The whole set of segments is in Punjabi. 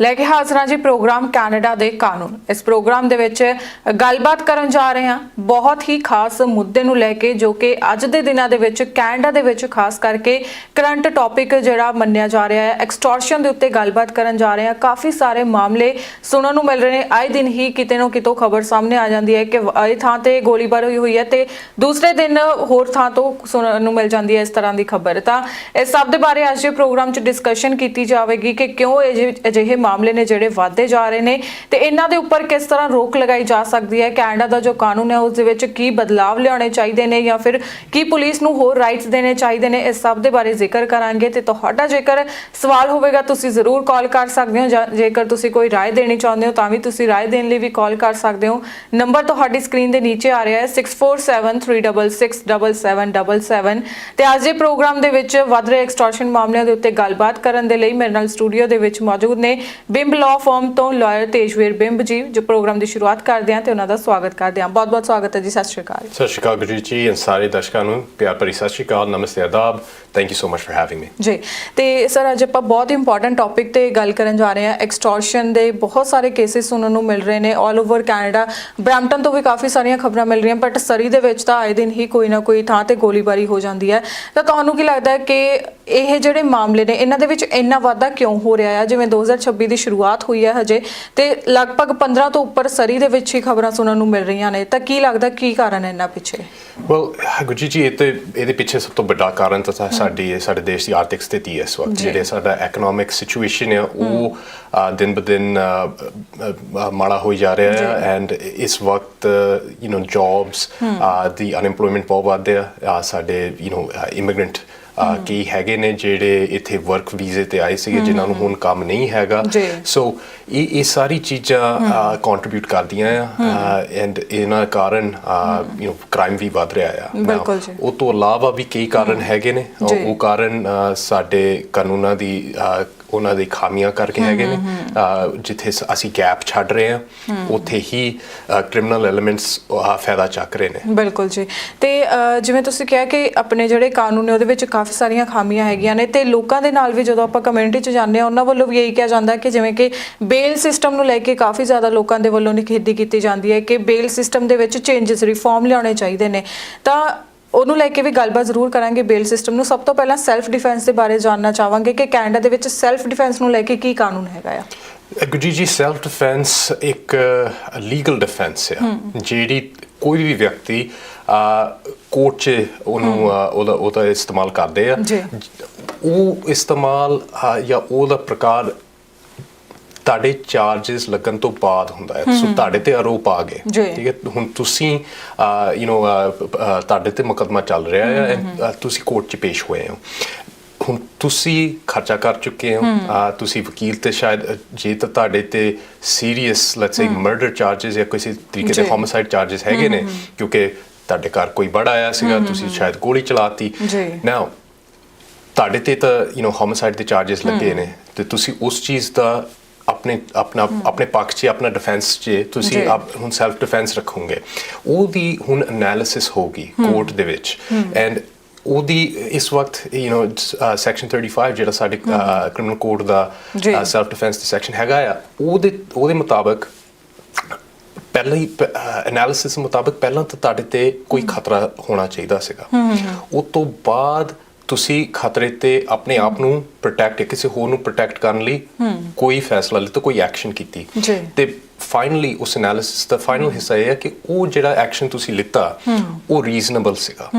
ਲੈ ਕੇ ਹਾਜ਼ਰਾਂ ਜੀ ਪ੍ਰੋਗਰਾਮ ਕੈਨੇਡਾ ਦੇ ਕਾਨੂੰਨ। ਇਸ ਪ੍ਰੋਗਰਾਮ ਦੇ ਵਿੱਚ ਗੱਲਬਾਤ ਕਰਨ ਜਾ ਰਹੇ ਹਾਂ। ਬਹੁਤ ਹੀ ਖਾਸ ਮੁੱਦੇ ਨੂੰ ਲੈ ਕੇ ਜੋ ਕਿ ਅੱਜ ਦੇ ਦਿਨਾਂ ਦੇ ਵਿੱਚ, ਕੈਨੇਡਾ ਦੇ ਵਿੱਚ ਖਾਸ ਕਰਕੇ ਕਰੰਟ ਟੌਪਿਕ ਜਿਹੜਾ ਮੰਨਿਆ ਜਾ ਰਿਹਾ ਹੈ, ਐਕਸਟੋਰਸ਼ਨ ਦੇ ਉੱਤੇ ਗੱਲਬਾਤ ਕਰਨ ਜਾ ਰਹੇ ਹਾਂ। ਕਾਫੀ ਸਾਰੇ ਮਾਮਲੇ ਸੁਣਨ ਨੂੰ ਮਿਲ ਰਹੇ ਨੇ। ਆਏ ਦਿਨ ਹੀ ਕਿਤੇ ਨਾ ਕਿਤੋਂ ਖਬਰ ਸਾਹਮਣੇ ਆ ਜਾਂਦੀ ਹੈ ਕਿ ਇਹ ਥਾਂ ਤੇ ਗੋਲੀਬਾਰੀ ਹੋਈ ਹੋਈ ਹੈ ਤੇ ਦੂਸਰੇ ਦਿਨ ਹੋਰ ਥਾਂ ਤੋਂ ਸੁਣਨ ਨੂੰ ਮਿਲ ਜਾਂਦੀ ਹੈ ਇਸ ਤਰ੍ਹਾਂ ਦੀ ਖਬਰ। ਤਾਂ ਇਸ ਸਭ ਦੇ ਬਾਰੇ ਅੱਜ ਦੇ ਪ੍ਰੋਗਰਾਮ 'ਚ ਡਿਸਕਸ਼ਨ ਕੀਤੀ ਜਾਵੇਗੀ ਕਿ ਕਿਉਂ ਇਹ ਅਜਿਹੇ ਮਾਮਲੇ ਨੇ ਜਿਹੜੇ ਵਾਧੇ ਜਾ ਰਹੇ ਨੇ ਤੇ ਇਹਨਾਂ ਦੇ ਉੱਪਰ ਕਿਸ ਤਰ੍ਹਾਂ ਰੋਕ ਲਗਾਈ ਜਾ ਸਕਦੀ ਹੈ ਕੈਨੇਡਾ ਦਾ ਜੋ ਕਾਨੂੰਨ ਹੈ ਉਸ ਦੇ ਵਿੱਚ ਕੀ ਬਦਲਾਵ ਲਿਆਉਣੇ ਚਾਹੀਦੇ ਨੇ ਜਾਂ ਫਿਰ ਕੀ ਪੁਲਿਸ ਨੂੰ ਹੋਰ ਰਾਈਟਸ ਦੇਣੇ ਚਾਹੀਦੇ ਨੇ ਇਸ ਸਭ ਦੇ ਬਾਰੇ ਜ਼ਿਕਰ ਕਰਾਂਗੇ ਤੇ ਤੁਹਾਡਾ ਜੇਕਰ ਸਵਾਲ ਹੋਵੇਗਾ ਤੁਸੀਂ ਜ਼ਰੂਰ ਕਾਲ ਕਰ ਸਕਦੇ ਹੋ ਜਾਂ ਜੇਕਰ ਤੁਸੀਂ ਕੋਈ رائے ਦੇਣੀ ਚਾਹੁੰਦੇ ਹੋ ਤਾਂ ਵੀ ਤੁਸੀਂ رائے ਦੇਣ ਲਈ ਵੀ ਕਾਲ ਕਰ ਸਕਦੇ ਹੋ ਨੰਬਰ ਤੁਹਾਡੀ ਸਕਰੀਨ ਦੇ ਨੀਚੇ ਆ ਰਿਹਾ ਹੈ 6473667777 ਤੇ ਅੱਜ ਦੇ ਪ੍ਰੋਗਰਾਮ ਦੇ ਵਿੱਚ ਵੱਧ ਰਹੇ ਐਕਸਟੋਰਸ਼ਨ ਮਾਮਲਿਆਂ ਦੇ ਉੱਤੇ ਗੱਲਬਾਤ ਕਰਨ ਦੇ ਲਈ ਮੇਰੇ ਨਾਲ ਸਟੂਡੀਓ ਦੇ ਵਿੱਚ ਮੌਜੂਦ ਨੇ ਬਿੰਬ ਲਾਅ ਫਰਮ ਤੋਂ ਲਾਇਰ ਤੇਜਵੀਰ ਬਿੰਬ ਜੀ ਜੋ ਪ੍ਰੋਗਰਾਮ ਦੀ ਸ਼ੁਰੂਆਤ ਕਰਦੇ ਹਾਂ ਤੇ ਉਹਨਾਂ ਦਾ ਸਵਾਗਤ ਕਰਦੇ ਹਾਂ। ਬਹੁਤ ਬਹੁਤ ਸਵਾਗਤ ਹੈ ਜੀ ਸਤਿ ਸ਼੍ਰੀ ਅਕਾਲ। ਸਤਿ ਸ਼੍ਰੀ ਅਕਾਲ ਗੁਰਜੀਤ ਜੀ ਸਾਰੇ ਦਰਸ਼ਕਾਂ ਨੂੰ ਪਿਆਰ ਭਰੀ ਸਤਿ ਸ਼੍ਰੀ ਅਕਾਲ ਨਮਸਤੇ ਆਦਾਬ thank you so much for having me ਜੀ ਤੇ ਸਰ ਅੱਜ ਆਪਾਂ ਬਹੁਤ ਇੰਪੋਰਟੈਂਟ ਟੌਪਿਕ ਤੇ ਗੱਲ ਕਰਨ ਜਾ ਰਹੇ ਹਾਂ। ਐਕਸਟੋਰਸ਼ਨ ਦੇ ਬਹੁਤ ਸਾਰੇ ਕੇਸਿਸ ਸੁਣਨ ਨੂੰ ਮਿਲ ਰਹੇ ਨੇ 올 ਓਵਰ ਕੈਨੇਡਾ ਬ੍ਰੈਂਪਟਨ ਤੋਂ ਵੀ ਕਾਫੀ ਸਾਰੀਆਂ ਖਬਰਾਂ ਮਿਲ ਰਹੀਆਂ ਬਟ ਸਰੀ ਦੇ ਵਿੱਚ ਤਾਂ ਆਏ ਦਿਨ ਹੀ ਕੋਈ ਨਾ ਕੋਈ ਥਾਂ ਤੇ ਗੋਲੀਬਾਰੀ ਹੋ ਜਾਂਦੀ ਹੈ। ਤਾਂ ਤੁਹਾਨੂੰ ਕੀ ਲੱਗਦਾ ਹੈ ਕਿ ਇਹ ਜਿਹੜੇ ਮਾਮਲੇ ਨੇ ਇਹਨਾਂ ਦੇ ਵਿੱਚ ਇੰਨਾ ਵਾਧਾ ਕਿਉਂ ਹੋ ਰਿਹਾ ਹੈ? ਜਿਵੇਂ 2026 ਦੀ ਸ਼ੁਰੂਆਤ ਹੋਈ ਹੈ ਹਜੇ ਤੇ ਲਗਭਗ 15 ਤੋਂ ਉੱਪਰ ਸਰੀ ਦੇ ਵਿੱਚ ਹੀ ਖਬਰਾਂ ਸੁਣਨ ਨੂੰ ਮਿਲ ਰਹੀਆਂ ਨੇ ਤਾਂ ਕੀ ਲੱਗਦਾ ਕੀ ਕਾਰਨ ਹੈ ਇਹਨਾਂ ਪਿੱਛੇ ਵੈਲ ਗੁਰਜੀਤ ਜੀ ਇਹ ਤੇ ਇਹਦੇ ਪਿੱਛੇ ਸਭ ਤੋਂ ਵੱਡਾ ਕਾਰਨ ਤਾਂ ਸਾ- ਸਾਡੀ ਸਾਡੇ ਦੇਸ਼ ਦੀ ਆਰਥਿਕ ਸਥਿਤੀ ਹੈ ਇਸ ਵਕਤ ਜੀ। ਜਿਹੜੇ ਸਾਡਾ ਇਕਨੋਮਿਕ ਸਿਚੁਏਸ਼ਨ ਹੈ ਉਹ ਅ, ਦਿਨ ਬ ਦਿਨ ਅ, ਅ, ਅ, ਮਾੜਾ ਹੋਈ ਜਾ ਰਿਹਾ ਹੈ ਐਂਡ ਇਸ ਵਕਤ you know jobs the unemployment ਬਹੁਤ ਵੱਧ ਹੈ ਅ, ਸਾਡੇ ਯੂ نو ਇਮੀਗ੍ਰੈਂਟ ਕੀ ਹੈਗੇ ਨੇ ਜਿਹੜੇ ਇੱਥੇ ਵਰਕ ਵੀਜ਼ੇ ਤੇ ਆਏ ਸੀਗੇ ਜਿਨ੍ਹਾਂ ਨੂੰ ਹੁਣ ਕੰਮ ਨਹੀਂ ਹੈਗਾ। ਸੋ ਇਹ ਇਹ ਸਾਰੀ ਚੀਜ਼ਾਂ ਕੰਟਰੀਬਿਊਟ ਕਰਦੀਆਂ ਆ ਐਂਡ ਇਹਨਾਂ ਕਾਰਨ ਯੂ نو ਕ੍ਰਾਈਮ ਵੀ ਵਧ ਰਿਹਾ ਆ। Now, ਬਿਲਕੁਲ ਜੀ। ਉਹ ਤੋਂ ਇਲਾਵਾ ਵੀ ਕਈ ਕਾਰਨ ਹੈਗੇ ਨੇ। ਉਹ- ਕਾਰਨ ਸਾਡੇ ਕਾਨੂੰਨਾਂ ਦੀ ਉਹਨਾਂ ਦੀ ਖਾਮੀਆਂ ਕਰਕੇ ਹੈਗੇ ਨੇ। ਜਿੱਥੇ ਅਸੀਂ ਗੈਪ ਛੱਡ ਰਹੇ ਹਾਂ ਉੱਥੇ ਹੀ ਕ੍ਰਿਮੀਨਲ ਐਲੀਮੈਂਟਸ ਫਾਇਦਾ ਚੱਕ ਰਹੇ ਨੇ। ਬਿਲਕੁਲ ਜੀ। ਤੇ ਜਿਵੇਂ ਤੁਸੀਂ ਕਿਹਾ ਕਿ ਆਪਣੇ ਜਿਹੜੇ ਕਾਨੂੰਨ ਨੇ ਉਹਦੇ ਵਿੱਚ ਕਾਫੀ ਸਾਰੀਆਂ ਖਾਮੀਆਂ ਹੈਗੀਆਂ ਨੇ ਤੇ ਲੋਕਾਂ ਦੇ ਨਾਲ ਵੀ ਜਦੋਂ ਆਪਾਂ ਕਮਿਊਨਿਟੀ 'ਚ ਜਾਂਦੇ ਆ ਉਹਨਾਂ ਵੱਲੋਂ ਵੀ ਇਹੀ ਕਿਹਾ ਜਾਂਦਾ ਕਿ ਜਿਵੇਂ ਕਿ ਬੇਲ ਸਿਸਟਮ ਨੂੰ ਲੈ ਕੇ ਕਾਫੀ ਜ਼ਿਆਦਾ ਲੋਕਾਂ ਦੇ ਵੱਲੋਂ ਨਿਖੇਧੀ ਕੀਤੀ ਜਾਂਦੀ ਹੈ ਕਿ ਬੇਲ ਸਿਸਟਮ ਦੇ ਵਿੱਚ ਚੇਂਜਸ ਰਿਫਾਰਮ ਲਿਆਉਣੇ ਚਾਹੀਦੇ ਨੇ। ਤਾਂ ਉਹਨੂੰ ਲੈ ਕੇ ਵੀ ਗੱਲਬਾਤ ਜ਼ਰੂਰ ਕਰਾਂਗੇ ਬੇਲ ਸਿਸਟਮ ਨੂੰ। ਸਭ ਤੋਂ ਪਹਿਲਾਂ ਸੈਲਫ ਡਿਫੈਂਸ ਦੇ ਬਾਰੇ ਜਾਨਣਾ ਚਾਹਾਂਗੇ ਕਿ ਕੈਨੇਡਾ ਦੇ ਵਿੱਚ ਸੈਲਫ ਡਿਫੈਂਸ ਨੂੰ ਲੈ ਕੇ ਕੀ ਕਾਨੂੰਨ ਹੈਗਾ ਆ? ਗੁਰਜੀਤ ਜੀ ਸੈਲਫ ਡਿਫੈਂਸ ਇੱਕ ਲੀਗਲ ਡਿਫੈਂਸ ਹੈ। ਜਿਹੜੀ ਕੋਈ ਵੀ ਵਿਅਕਤੀ ਕੋਰਟ 'ਚ ਉਹਨੂੰ ਉਹਦਾ ਉਹਦਾ ਇਸਤੇਮਾਲ ਕਰਦੇ ਆ। ਉਹ ਇਸਤੇਮਾਲ ਜਾਂ ਉਹਦਾ ਪ੍ਰਕਾਰ ਤੁਹਾਡੇ ਚਾਰजेस ਲੱਗਣ ਤੋਂ ਬਾਅਦ ਹੁੰਦਾ ਹੈ। ਸੋ ਤੁਹਾਡੇ ਤੇ ਆਰੋਪ ਆ ਗਏ। ਠੀਕ ਹੈ? ਹੁਣ ਤੁਸੀਂ ਯੂ نو ਤੁਹਾਡੇ ਤੇ ਮੁਕਦਮਾ ਚੱਲ ਰਿਹਾ ਹੈ ਤੁਸੀਂ ਕੋਰਟ 'ਚ ਪੇਸ਼ ਹੋਏ ਹੋ। ਹੁਣ ਤੁਸੀਂ ਖਰਚਾ ਕਰ ਚੁੱਕੇ ਹੋ। ਤੁਸੀਂ ਵਕੀਲ ਤੇ ਸ਼ਾਇਦ ਜੇ ਤਾਂ ਤੁਹਾਡੇ ਤੇ serious let's say murder charges ਜਾਂ ਕਿਸੇ ਤਰੀਕੇ ਦੇ ਹੋਮਿਸਾਈਡ ਚਾਰजेस ਹੈਗੇ ਨੇ ਕਿਉਂਕਿ ਤੁਹਾਡੇ ਘਰ ਕੋਈ ਬੜਾ ਆਇਆ ਸੀਗਾ ਤੁਸੀਂ ਸ਼ਾਇਦ ਗੋਲੀ ਚਲਾਤੀ। ਨਾ ਤੁਹਾਡੇ ਤੇ ਤਾਂ ਯੂ نو ਹੋਮਿਸਾਈਡ ਦੇ ਚਾਰजेस ਲੱਗੇ ਨੇ। ਤੇ ਤੁਸੀਂ ਉਸ ਚੀਜ਼ ਦਾ ਆਪਣੇ ਆਪਣਾ ਆਪਣੇ ਪੱਖ 'ਚ ਆਪਣਾ ਡਿਫੈਂਸ 'ਚ ਤੁਸੀਂ। ਆਪ ਹੁਣ ਸੈਲਫ ਡਿਫੈਂਸ ਰੱਖੋਗੇ। ਉਹਦੀ ਹੁਣ ਐਨਾਲਿਸਿਸ ਹੋਗੀ ਕੋਰਟ ਦੇ ਵਿੱਚ। ਐਂਡ ਉਹਦੀ ਇਸ ਵਕਤ ਯੂ نو ਸੈਕਸ਼ਨ 35 ਜਿਹੜਾ ਸਾਡੇ ਕ੍ਰਿਮੀਨਲ ਕੋਡ ਦਾ। ਸੈਲਫ ਡਿਫੈਂਸ ਦੀ ਸੈਕਸ਼ਨ ਹੈਗਾ ਆ ਉਹਦੇ ਉਹਦੇ ਮੁਤਾਬਕ ਪਹਿਲਾਂ ਹੀ ਐਨਾਲਿਸਿਸ ਮੁਤਾਬਕ ਪਹਿਲਾਂ ਤਾਂ ਤੁਹਾਡੇ ਤੇ ਕੋਈ ਖਤਰਾ ਹੋਣਾ ਚਾਹੀਦਾ ਸੀਗਾ। ਉਸ ਤੋਂ ਬਾਅਦ ਤੁਸੀਂ ਖਤਰੇ ਤੇ ਆਪਣੇ ਆਪ ਨੂੰ ਪ੍ਰੋਟੈਕਟ ਕਿਸੇ ਹੋਰ ਨੂੰ ਪ੍ਰੋਟੈਕਟ ਕਰਨ ਲਈ ਕੋਈ ਫੈਸਲਾ ਲਿੱਤਾ ਕੋਈ ਐਕਸ਼ਨ ਕੀਤੀ। ਤੇ ਫਾਈਨਲੀ ਉਸ ਐਨਾਲਿਸਿਸ ਦਾ ਫਾਈਨਲ ਹਿੱਸਾ ਇਹ ਹੈ ਕਿ ਉਹ ਜਿਹੜਾ ਐਕਸ਼ਨ ਤੁਸੀਂ ਲਿੱਤਾ ਉਹ ਰੀਜ਼ਨੇਬਲ ਸੀਗਾ।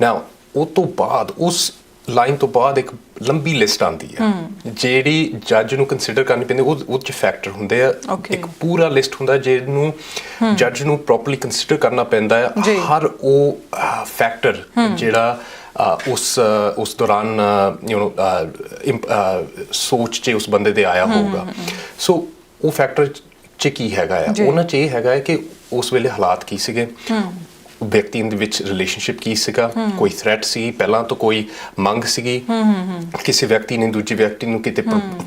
ਨਾਓ ਉਹ ਤੋਂ ਬਾਅਦ ਉਸ ਲਾਈਨ ਤੋਂ ਬਾਅਦ ਇੱਕ ਲੰਬੀ ਲਿਸਟ ਆਂਦੀ ਹੈ। ਜਿਹੜੀ ਜੱਜ ਨੂੰ ਕੰਸੀਡਰ ਕਰਨੀ ਪੈਂਦੀ ਉਹ ਉਹ ਚ ਫੈਕਟਰ ਹੁੰਦੇ ਆ. ਇੱਕ ਪੂਰਾ ਲਿਸਟ ਹੁੰਦਾ ਜਿਹਨੂੰ ਜੱਜ ਨੂੰ ਪ੍ਰੋਪਰਲੀ ਕੰਸੀਡਰ ਕਰਨਾ ਪੈਂਦਾ ਹੈ। ਹਰ ਉਹ ਫੈਕਟਰ ਜਿਹੜਾ ਉਸ ਉਸ ਦੌਰਾਨ ਯੂ نو ਸੋਚ 'ਚ ਉਸ ਬੰਦੇ ਦੇ ਆਇਆ ਹੋਊਗਾ। ਸੋ ਉਹ ਫੈਕਟਰ ਚ ਕੀ ਹੈਗਾ ਆ। ਉਹਨਾਂ ਚ ਇਹ ਹੈਗਾ ਕਿ ਉਸ ਵੇਲੇ ਹਾਲਾਤ ਕੀ ਸੀਗੇ? ਵਿਅਕਤੀ ਦੇ ਵਿੱਚ ਰਿਲੇਸ਼ਨਸ਼ਿਪ ਕੀ ਸੀਗਾ? ਕੋਈ ਥ੍ਰੈਟ ਸੀ? ਪਹਿਲਾਂ ਤੋਂ ਕੋਈ ਮੰਗ ਸੀਗੀ? ਕਿਸੇ ਵਿਅਕਤੀ ਨੇ ਦੂਜੇ ਵਿਅਕਤੀ ਨੂੰ ਕਿਤੇ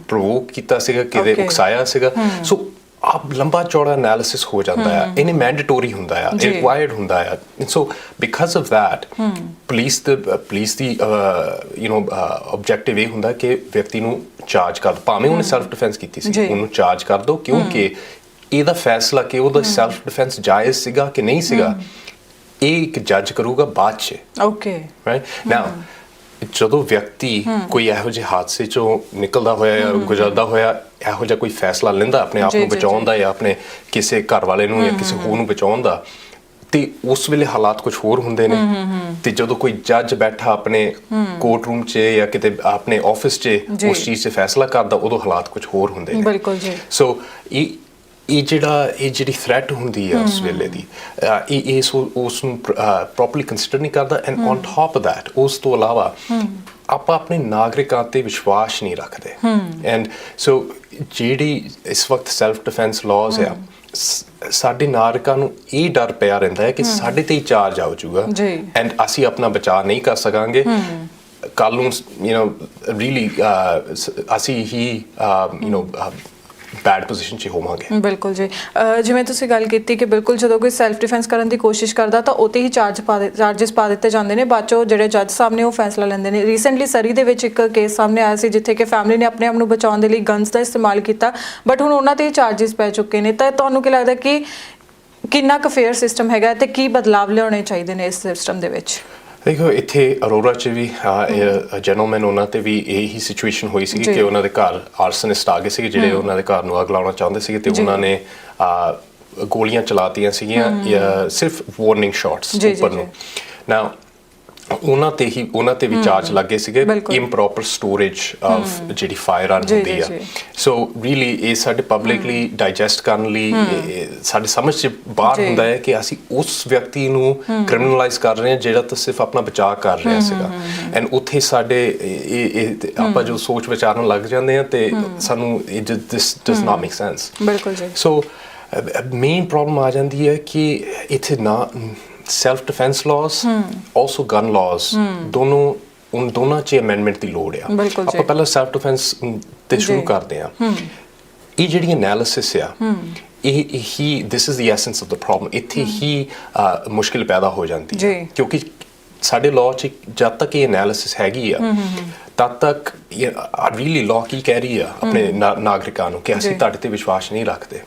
ਪ੍ਰੋਵੋਕ ਕੀਤਾ ਸੀਗਾ? ਕਿਤੇ. ਉਕਸਾਇਆ ਸੀਗਾ? ਸੋ ਆ ਲੰਬਾ ਚੌੜਾ ਐਨਾਲਿਸਿਸ ਹੋ ਜਾਂਦਾ ਹੈ। ਇਹਨੇ ਮੈਂਡੇਟੋਰੀ ਹੁੰਦਾ ਹੈ ਜੀ। ਰਿਕੁਆਇਰਡ ਹੁੰਦਾ ਹੈ। So because of that police the police ਦੀ ਯੂ نو ਆਬਜੈਕਟਿਵ ਇਹ ਹੁੰਦਾ ਕਿ ਵਿਅਕਤੀ ਨੂੰ ਚਾਰਜ ਕਰ ਭਾਵੇਂ ਉਹਨੇ ਸੈਲਫ ਡਿਫੈਂਸ ਕੀਤੀ ਸੀ। ਉਹਨੂੰ ਚਾਰਜ ਕਰ ਦਿਓ ਕਿਉਂਕਿ ਇਹਦਾ ਫੈਸਲਾ ਕਿ ਉਹਦਾ ਸੈਲਫ ਡਿਫੈਂਸ ਜਾਇਜ਼ ਸੀਗਾ ਕਿ ਨਹੀਂ ਸੀਗਾ ਇਹ ਇੱਕ ਜੱਜ ਕਰੂਗਾ ਬਾਅਦ 'ਚ। ਓਕੇ ਰਾਈਟ ਨਾਓ ਜਦੋਂ ਵਿਅਕਤੀ ਕੋਈ ਇਹੋ ਜਿਹੇ ਹਾਦਸੇ ਚੋਂ ਨਿਕਲਦਾ ਹੋਇਆ ਜਾਂ ਗੁਜ਼ਰਦਾ ਹੋਇਆ ਇਹੋ ਜਿਹਾ ਕੋਈ ਫੈਸਲਾ ਲੈਂਦਾ ਆਪਣੇ ਆਪ ਨੂੰ ਬਚਾਉਣ ਦਾ ਜਾਂ ਆਪਣੇ ਕਿਸੇ ਘਰ ਵਾਲੇ ਨੂੰ ਜਾਂ ਕਿਸੇ ਹੋਰ ਨੂੰ ਬਚਾਉਣ ਦਾ? ਤੇ ਉਸ ਵੇਲੇ ਹਾਲਾਤ ਕੁਝ ਹੋਰ ਹੁੰਦੇ ਨੇ। ਤੇ ਜਦੋਂ ਕੋਈ ਜੱਜ ਬੈਠਾ ਆਪਣੇ ਕੋਰਟ ਰੂਮ 'ਚ ਜਾਂ ਕਿਤੇ ਆਪਣੇ ਆਫਿਸ 'ਚ। ਉਸ ਚੀਜ਼ 'ਤੇ ਫੈਸਲਾ ਕਰਦਾ ਉਦੋਂ ਹਾਲਾਤ ਕੁਝ ਹੋਰ ਹੁੰਦੇ ਨੇ। ਬਿਲਕੁਲ ਜੀ। ਸੋ ਇਹ ਇਹ ਜਿਹੜਾ ਇਹ ਜਿਹੜੀ ਥ੍ਰੈਟ ਹੁੰਦੀ ਹੈ ਉਸ ਵੇਲੇ ਦੀ ਅਹ ਇਹ ਇਸ ਉਸ ਨੂੰ ਪ੍ਰੋਪਰਲੀ ਕੰਸੀਡਰ ਨਹੀਂ ਕਰਦਾ and on top of that ਉਸ ਤੋਂ ਇਲਾਵਾ ਆਪਾਂ ਆਪਣੇ ਨਾਗਰਿਕਾਂ ਤੇ ਵਿਸ਼ਵਾਸ ਨਹੀਂ ਰੱਖਦੇ ਐਂਡ ਸੋ ਜਿਹੜੀ ਇਸ ਵਕਤ ਸੈਲਫ ਡਿਫੈਂਸ ਲਾਜ਼ ਆ ਸ- ਸਾਡੇ ਨਾਗਰਿਕਾਂ ਨੂੰ ਇਹ ਡਰ ਪਿਆ ਰਹਿੰਦਾ ਹੈ ਕਿ ਸਾਡੇ ਤੇ ਹੀ ਚਾਰਜ ਆਉ ਜਾਊਗਾ ਜੀ। ਐਂਡ ਅਸੀਂ ਆਪਣਾ ਬਚਾਅ ਨਹੀਂ ਕਰ ਸਕਾਂਗੇ ਕੱਲ ਨੂੰ ਯੂ نو ਰੀਲੀ ਅਸੀਂ ਹੀ ਯੂ نو ਬੈਡ ਪੋਜੀਸ਼ਨ 'ਚ ਹੋਵਾਂਗੇ। ਬਿਲਕੁਲ ਜੀ। ਜਿਵੇਂ ਤੁਸੀਂ ਗੱਲ ਕੀਤੀ ਕਿ ਬਿਲਕੁਲ ਜਦੋਂ ਕੋਈ ਸੈਲਫ ਡਿਫੈਂਸ ਕਰਨ ਦੀ ਕੋਸ਼ਿਸ਼ ਕਰਦਾ, ਤਾਂ ਉਤੇ ਹੀ ਚਾਰਜ ਪਾ ਦੇ ਚਾਰजेस ਪਾ ਦਿੱਤੇ ਜਾਂਦੇ ਨੇ। ਬਾਅਦ 'ਚੋਂ ਜਿਹੜੇ ਜੱਜ ਸਾਹਿਬ ਨੇ ਉਹ ਫੈਸਲਾ ਲੈਂਦੇ ਨੇ। ਰੀਸੈਂਟਲੀ ਸਰੀ ਦੇ ਵਿੱਚ ਇੱਕ ਕੇਸ ਸਾਹਮਣੇ ਆਇਆ ਸੀ, ਜਿੱਥੇ ਕਿ ਫੈਮਿਲੀ ਨੇ ਆਪਣੇ ਆਪ ਨੂੰ ਬਚਾਉਣ ਦੇ ਲਈ ਗਨਸ ਦਾ ਇਸਤੇਮਾਲ ਕੀਤਾ ਬਟ ਹੁਣ ਉਹਨਾਂ ਤੇ ਹੀ ਚਾਰजेस ਪੈ ਚੁੱਕੇ ਨੇ। ਤਾਂ ਤੁਹਾਨੂੰ ਕੀ ਲੱਗਦਾ ਕਿ ਕਿੰਨਾ ਕੁ ਫੇਅਰ ਸਿਸਟਮ ਹੈਗਾ ਤੇ ਕੀ ਬਦਲਾਅ ਲਿਆਉਣੇ ਚਾਹੀਦੇ ਨੇ ਇਸ ਸਿਸਟਮ ਦੇ ਵਿੱਚ? ਦੇਖੋ ਇੱਥੇ ਅਰੋਰਾ ਚ ਵੀ ਜੈਨਲਮੈਨ ਉਹਨਾਂ ਤੇ ਵੀ ਇਹੀ ਸਿਚੁਏਸ਼ਨ ਹੋਈ ਸੀ। ਕਿ ਉਹਨਾਂ ਦੇ ਘਰ ਆਰਸਨਿਸਟ ਆ ਗਏ ਸੀ ਜਿਹੜੇ ਉਹਨਾਂ ਦੇ ਘਰ ਨੂੰ ਅੱਗ ਲਾਉਣਾ ਚਾਹੁੰਦੇ ਸੀ ਤੇ। ਉਹਨਾਂ ਨੇ ਗੋਲੀਆਂ ਚਲਾਤੀਆਂ ਸੀਗੀਆਂ ਸਿਰਫ ਵਾਰਨਿੰਗ ਸ਼ਾਟਸ ਉੱਪਰ ਨੂੰ। ਨਾਓ ਉਹਨਾਂ ਤੇ ਹੀ ਉਹਨਾਂ ਤੇ ਵੀ ਚਾਰਜ ਲੱਗੇ ਸੀਗੇ। ਇੰਪ੍ਰੋਪਰ ਸਟੋਰੇਜ ਆਫ ਜਿਹੜੀ ਫਾਇਰ ਜੀ, ਹੁੰਦੀ ਆ। ਸੋ ਰੀਲੀ ਇਹ ਸਾਡੇ ਪਬਲਿਕਲੀ ਡਾਈਜੈਸਟ ਕਰਨ ਲਈ ਸਾਡੇ ਸਮਝ ਚ ਬਾਹਰ। ਹੁੰਦਾ ਹੈ ਕਿ ਅਸੀਂ ਉਸ ਵਿਅਕਤੀ ਨੂੰ ਕ੍ਰਿਮੀਨਲਾਈਜ਼ ਕਰ ਰਹੇ ਹਾਂ ਜਿਹੜਾ ਤਾਂ ਸਿਰਫ ਆਪਣਾ ਬਚਾਅ ਕਰ ਰਿਹਾ ਸੀਗਾ। ਐਂਡ ਉੱਥੇ ਸਾਡੇ ਇਹ ਆਪਾਂ ਜੋ ਸੋਚ ਵਿਚਾਰਨ ਲੱਗ ਜਾਂਦੇ ਆ ਤੇ ਸਾਨੂੰ ਇਹ this does not make sense ਬਿਲਕੁਲ ਜੀ। ਸੋ ਮੇਨ ਪ੍ਰੋਬਲਮ ਆ ਜਾਂਦੀ ਹੈ ਕਿ ਇੱਥੇ ਨਾ self defence laws also gun laws ਦੋਨੋਂ ਉਨ ਦੋਨਾਂ 'ਚ ਅਮੈਂਡਮੈਂਟ ਦੀ ਲੋੜ ਆ। ਆਪਾਂ ਪਹਿਲਾਂ ਸੈਲਫ ਡਿਫੈਂਸ ਤੇ ਸ਼ੁਰੂ। ਕਰਦੇ ਆ ਇਹ ਜਿਹੜੀ ਐਨਾਲਿਸਿਸ ਆ ਇਹ ਹੀ this is the essence of the problem ਇੱਥੇ ਹੀ। ਮੁਸ਼ਕਿਲ ਪੈਦਾ ਹੋ ਜਾਂਦੀ। ਹੈ ਕਿਉਂਕਿ ਸਾਡੇ ਲਾਅ 'ਚ ਜਦ ਤੱਕ ਇਹ ਐਨਾਲਿਸਿਸ ਹੈਗੀ ਆ ਤਦ ਤੱਕ ਰੀਲੀ ਲਾਅ ਕੀ ਕਹਿ ਰਹੀ ਆ ਆਪਣੇ ਨਾਗਰਿਕਾਂ ਨੂੰ ਕਿ ਅਸੀਂ। ਤੁਹਾਡੇ ਤੇ ਵਿਸ਼ਵਾਸ ਨਹੀਂ ਰੱਖਦੇ।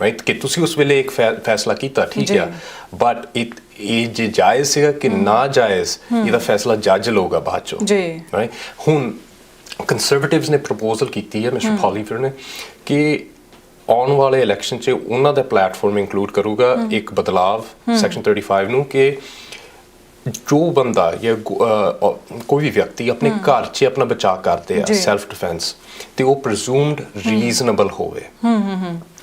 ਰਾਈਟ ਕਿ ਤੁਸੀਂ ਉਸ ਵੇਲੇ ਇੱਕ ਫੈਸਲਾ ਕੀਤਾ ਠੀਕ। ਆ। ਬਟ ਇਹ ਜੇ ਜਾਇਜ਼ ਸੀਗਾ ਕਿ ਨਾ ਜਾਇਜ਼ ਇਹਦਾ ਫੈਸਲਾ ਜੱਜ ਲਊਗਾ ਬਾਅਦ ਚੋਂ ਜੀ। ਰਾਈਟ ਹੁਣ ਕੰਜ਼ਰਵੇਟਿਵਸ ਨੇ ਪ੍ਰਪੋਜ਼ਲ ਕੀਤੀ ਹੈ ਮਿਸਟਰ ਪੋਲੀਫਰ ਨੇ ਕਿ ਆਉਣ ਵਾਲੇ ਇਲੈਕਸ਼ਨ 'ਚ ਉਹਨਾਂ ਦਾ ਪਲੇਟਫਾਰਮ ਇਨਕਲੂਡ ਕਰੂਗਾ ਇੱਕ ਬਦਲਾਵ ਸੈਕਸ਼ਨ 35 ਨੂੰ ਕਿ ਜੋ ਬੰਦਾ ਜਾਂ ਕੋਈ ਵੀ ਵਿਅਕਤੀ ਆਪਣੇ ਘਰ 'ਚ ਆਪਣਾ ਬਚਾਅ ਕਰਦੇ ਆ। ਸੈਲਫ ਡਿਫੈਂਸ ਤੇ ਉਹ ਪ੍ਰੀਜ਼ੂਮਡ ਰੀਜ਼ਨੇਬਲ ਹੋਵੇ।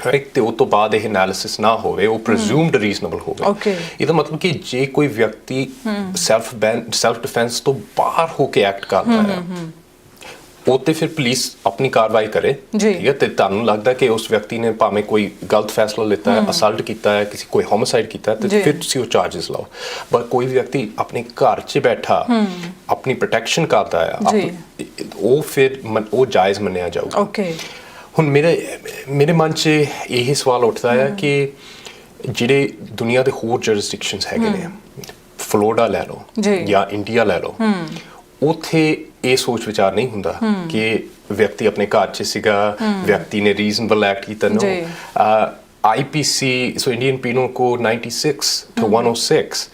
ਰਾਈਟ ਤੇ ਉਹ ਤੋਂ ਬਾਅਦ ਇਹ ਐਨਾਲਿਸਿਸ ਨਾ ਹੋਵੇ ਉਹ ਪ੍ਰੀਜ਼ੂਮਡ ਰੀਜ਼ਨੇਬਲ ਹੋਵੇ. ਇਹਦਾ ਮਤਲਬ ਕਿ ਜੇ ਕੋਈ ਵਿਅਕਤੀ ਸੈਲਫ ਸੈਲਫ ਡਿਫੈਂਸ ਤੋਂ ਬਾਹਰ ਹੋ ਕੇ ਐਕਟ ਕਰਦਾ ਹੈ। ਉਹ ਤੇ ਫਿਰ ਪੁਲਿਸ ਆਪਣੀ ਕਾਰਵਾਈ ਕਰੇ। ਠੀਕ ਹੈ ਤੇ ਤੁਹਾਨੂੰ ਲੱਗਦਾ ਕਿ ਉਸ ਵਿਅਕਤੀ ਨੇ ਭਾਵੇਂ ਕੋਈ ਗਲਤ ਫੈਸਲਾ ਲਿੱਤਾ ਹੈ ਅਸਲਟ ਕੀਤਾ ਹੈ ਕਿਸੇ ਕੋਈ ਹੋਮਿਸਾਈਡ ਕੀਤਾ ਹੈ। ਤੇ ਫਿਰ ਤੁਸੀਂ ਉਹ ਚਾਰजेस ਲਾਓ। ਪਰ ਕੋਈ ਵਿਅਕਤੀ ਆਪਣੇ ਘਰ 'ਚ ਬੈਠਾ ਆਪਣੀ ਪ੍ਰੋਟੈਕਸ਼ਨ ਕਰਦਾ ਹੈ ਉਹ ਫਿਰ ਉਹ ਜਾਇਜ਼ ਮੰਨਿਆ ਜਾਊਗਾ। ਓਕੇ ਹੁਣ ਮੇਰੇ ਮੇਰੇ ਮਨ 'ਚ ਇਹ ਸਵਾਲ ਉੱਠਦਾ ਹੈ ਕਿ ਜਿਹੜੇ ਦੁਨੀਆ ਦੇ ਹੋਰ ਜੁਰਿਸਡਿਕਸ਼ਨਸ ਹੈਗੇ ਨੇ ਫਲੋਰੀਡਾ ਲੈ ਲਓ। ਜਾਂ। ਇੰਡੀਆ ਲੈ ਲਓ ਉੱਥੇ ਇਹ ਸੋਚ ਵਿਚਾਰ ਨਹੀਂ ਹੁੰਦਾ ਕਿ ਵਿਅਕਤੀ ਆਪਣੇ ਘਰ 'ਚ ਸੀਗਾ ਵਿਅਕਤੀ ਨੇ ਰੀਜ਼ਨਬਲ ਐਕਟ ਕੀਤਾ know. IPC so Indian penal code 96 to 106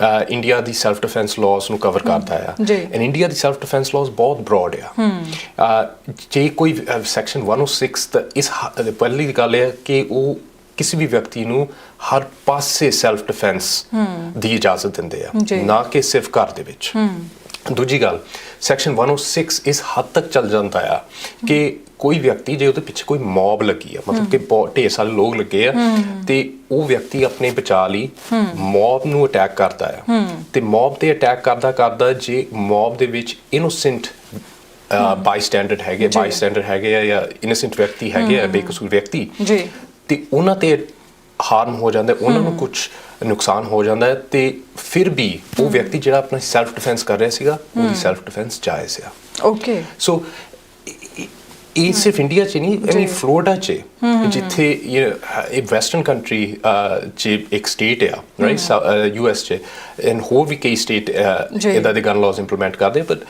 uh, India the self defence laws ਨੂੰ ਕਵਰ ਕਰਦਾ ਆ। ਐਂਡ ਇੰਡੀਆ ਦੀ ਸੈਲਫ ਡਿਫੈਂਸ ਲਾਜ਼ ਬਹੁਤ ਬ੍ਰੌਡ ਆ। ਜੇ ਕੋਈ ਸੈਕਸ਼ਨ 106 ਤਾਂ ਇਸ ਪਹਿਲੀ ਗੱਲ ਹੈ ਕਿ ਉਹ ਕਿਸੇ ਵੀ ਵਿਅਕਤੀ ਨੂੰ ਹਰ ਪਾਸੇ ਸੈਲਫ ਡਿਫੈਂਸ ਦੀ ਇਜਾਜ਼ਤ ਦਿੰਦੇ ਆ। ਨਾ ਕਿ ਸਿਰਫ ਘਰ ਦੇ ਵਿੱਚ। ਦੂਜੀ ਗੱਲ ਸੈਕਸ਼ਨ 106 ਇਸ ਹੱਦ ਤੱਕ ਚੱਲ ਜਾਂਦਾ ਆ ਕਿ ਕੋਈ ਵਿਅਕਤੀ ਜੇ ਉਹਦੇ ਪਿੱਛੇ ਕੋਈ ਮੌਬ ਲੱਗੀ ਆ ਮਤਲਬ ਕਿ ਬਹੁਤ ਢੇਰ ਸਾਰੇ ਲੋਕ ਲੱਗੇ ਆ ਤੇ ਉਹ ਵਿਅਕਤੀ ਆਪਣੇ ਬਚਾਅ ਲਈ ਮੌਬ ਨੂੰ ਅਟੈਕ ਕਰਦਾ ਆ। ਤੇ ਮੌਬ ਤੇ ਅਟੈਕ ਕਰਦਾ ਕਰਦਾ ਜੇ ਮੌਬ ਦੇ ਵਿੱਚ ਇਨੋਸੈਂਟ ਬਾਈਸਟੈਂਡਰ ਹੈਗੇ। ਬਾਈਸਟੈਂਡਰ ਹੈਗੇ ਆ ਜਾਂ ਇਨੋਸੈਂਟ ਵਿਅਕਤੀ ਹੈਗੇ ਆ ਬੇਕਸੂਰ ਵਿਅਕਤੀ ਜੀ। ਤੇ ਉਹਨਾਂ ਤੇ ਹਾਰਮ ਹੋ ਜਾਂਦਾ ਹੈ, ਉਹਨਾਂ ਨੂੰ ਕੁਝ ਨੁਕਸਾਨ ਹੋ ਜਾਂਦਾ ਹੈ ਤੇ ਫਿਰ ਵੀ ਉਹ ਵਿਅਕਤੀ ਜਿਹੜਾ ਆਪਣਾ ਸੈਲਫ ਡਿਫੈਂਸ ਕਰ ਰਿਹਾ ਸੀਗਾ ਉਹਦੀ ਸੈਲਫ ਡਿਫੈਂਸ ਜਾਇਜ਼ ਆ। ਓਕੇ ਸੋ ਇਹ ਸਿਰਫ ਇੰਡੀਆ 'ਚ ਨਹੀਂ ਐਵੇਂ ਫਲੋਰੀਡਾ 'ਚ ਜਿੱਥੇ ਇਹ ਵੈਸਟਰਨ ਕੰਟਰੀ ਚ ਇੱਕ ਸਟੇਟ ਆ ਰਾਈਟ ਯੂ ਐਸ 'ਚ। ਐਂਡ ਹੋਰ ਵੀ ਕਈ ਸਟੇਟ। ਇਹਦਾ ਦੇ ਗਨ ਲਾਜ਼ ਇੰਪਲੀਮੈਂਟ ਕਰਦੇ ਬਟ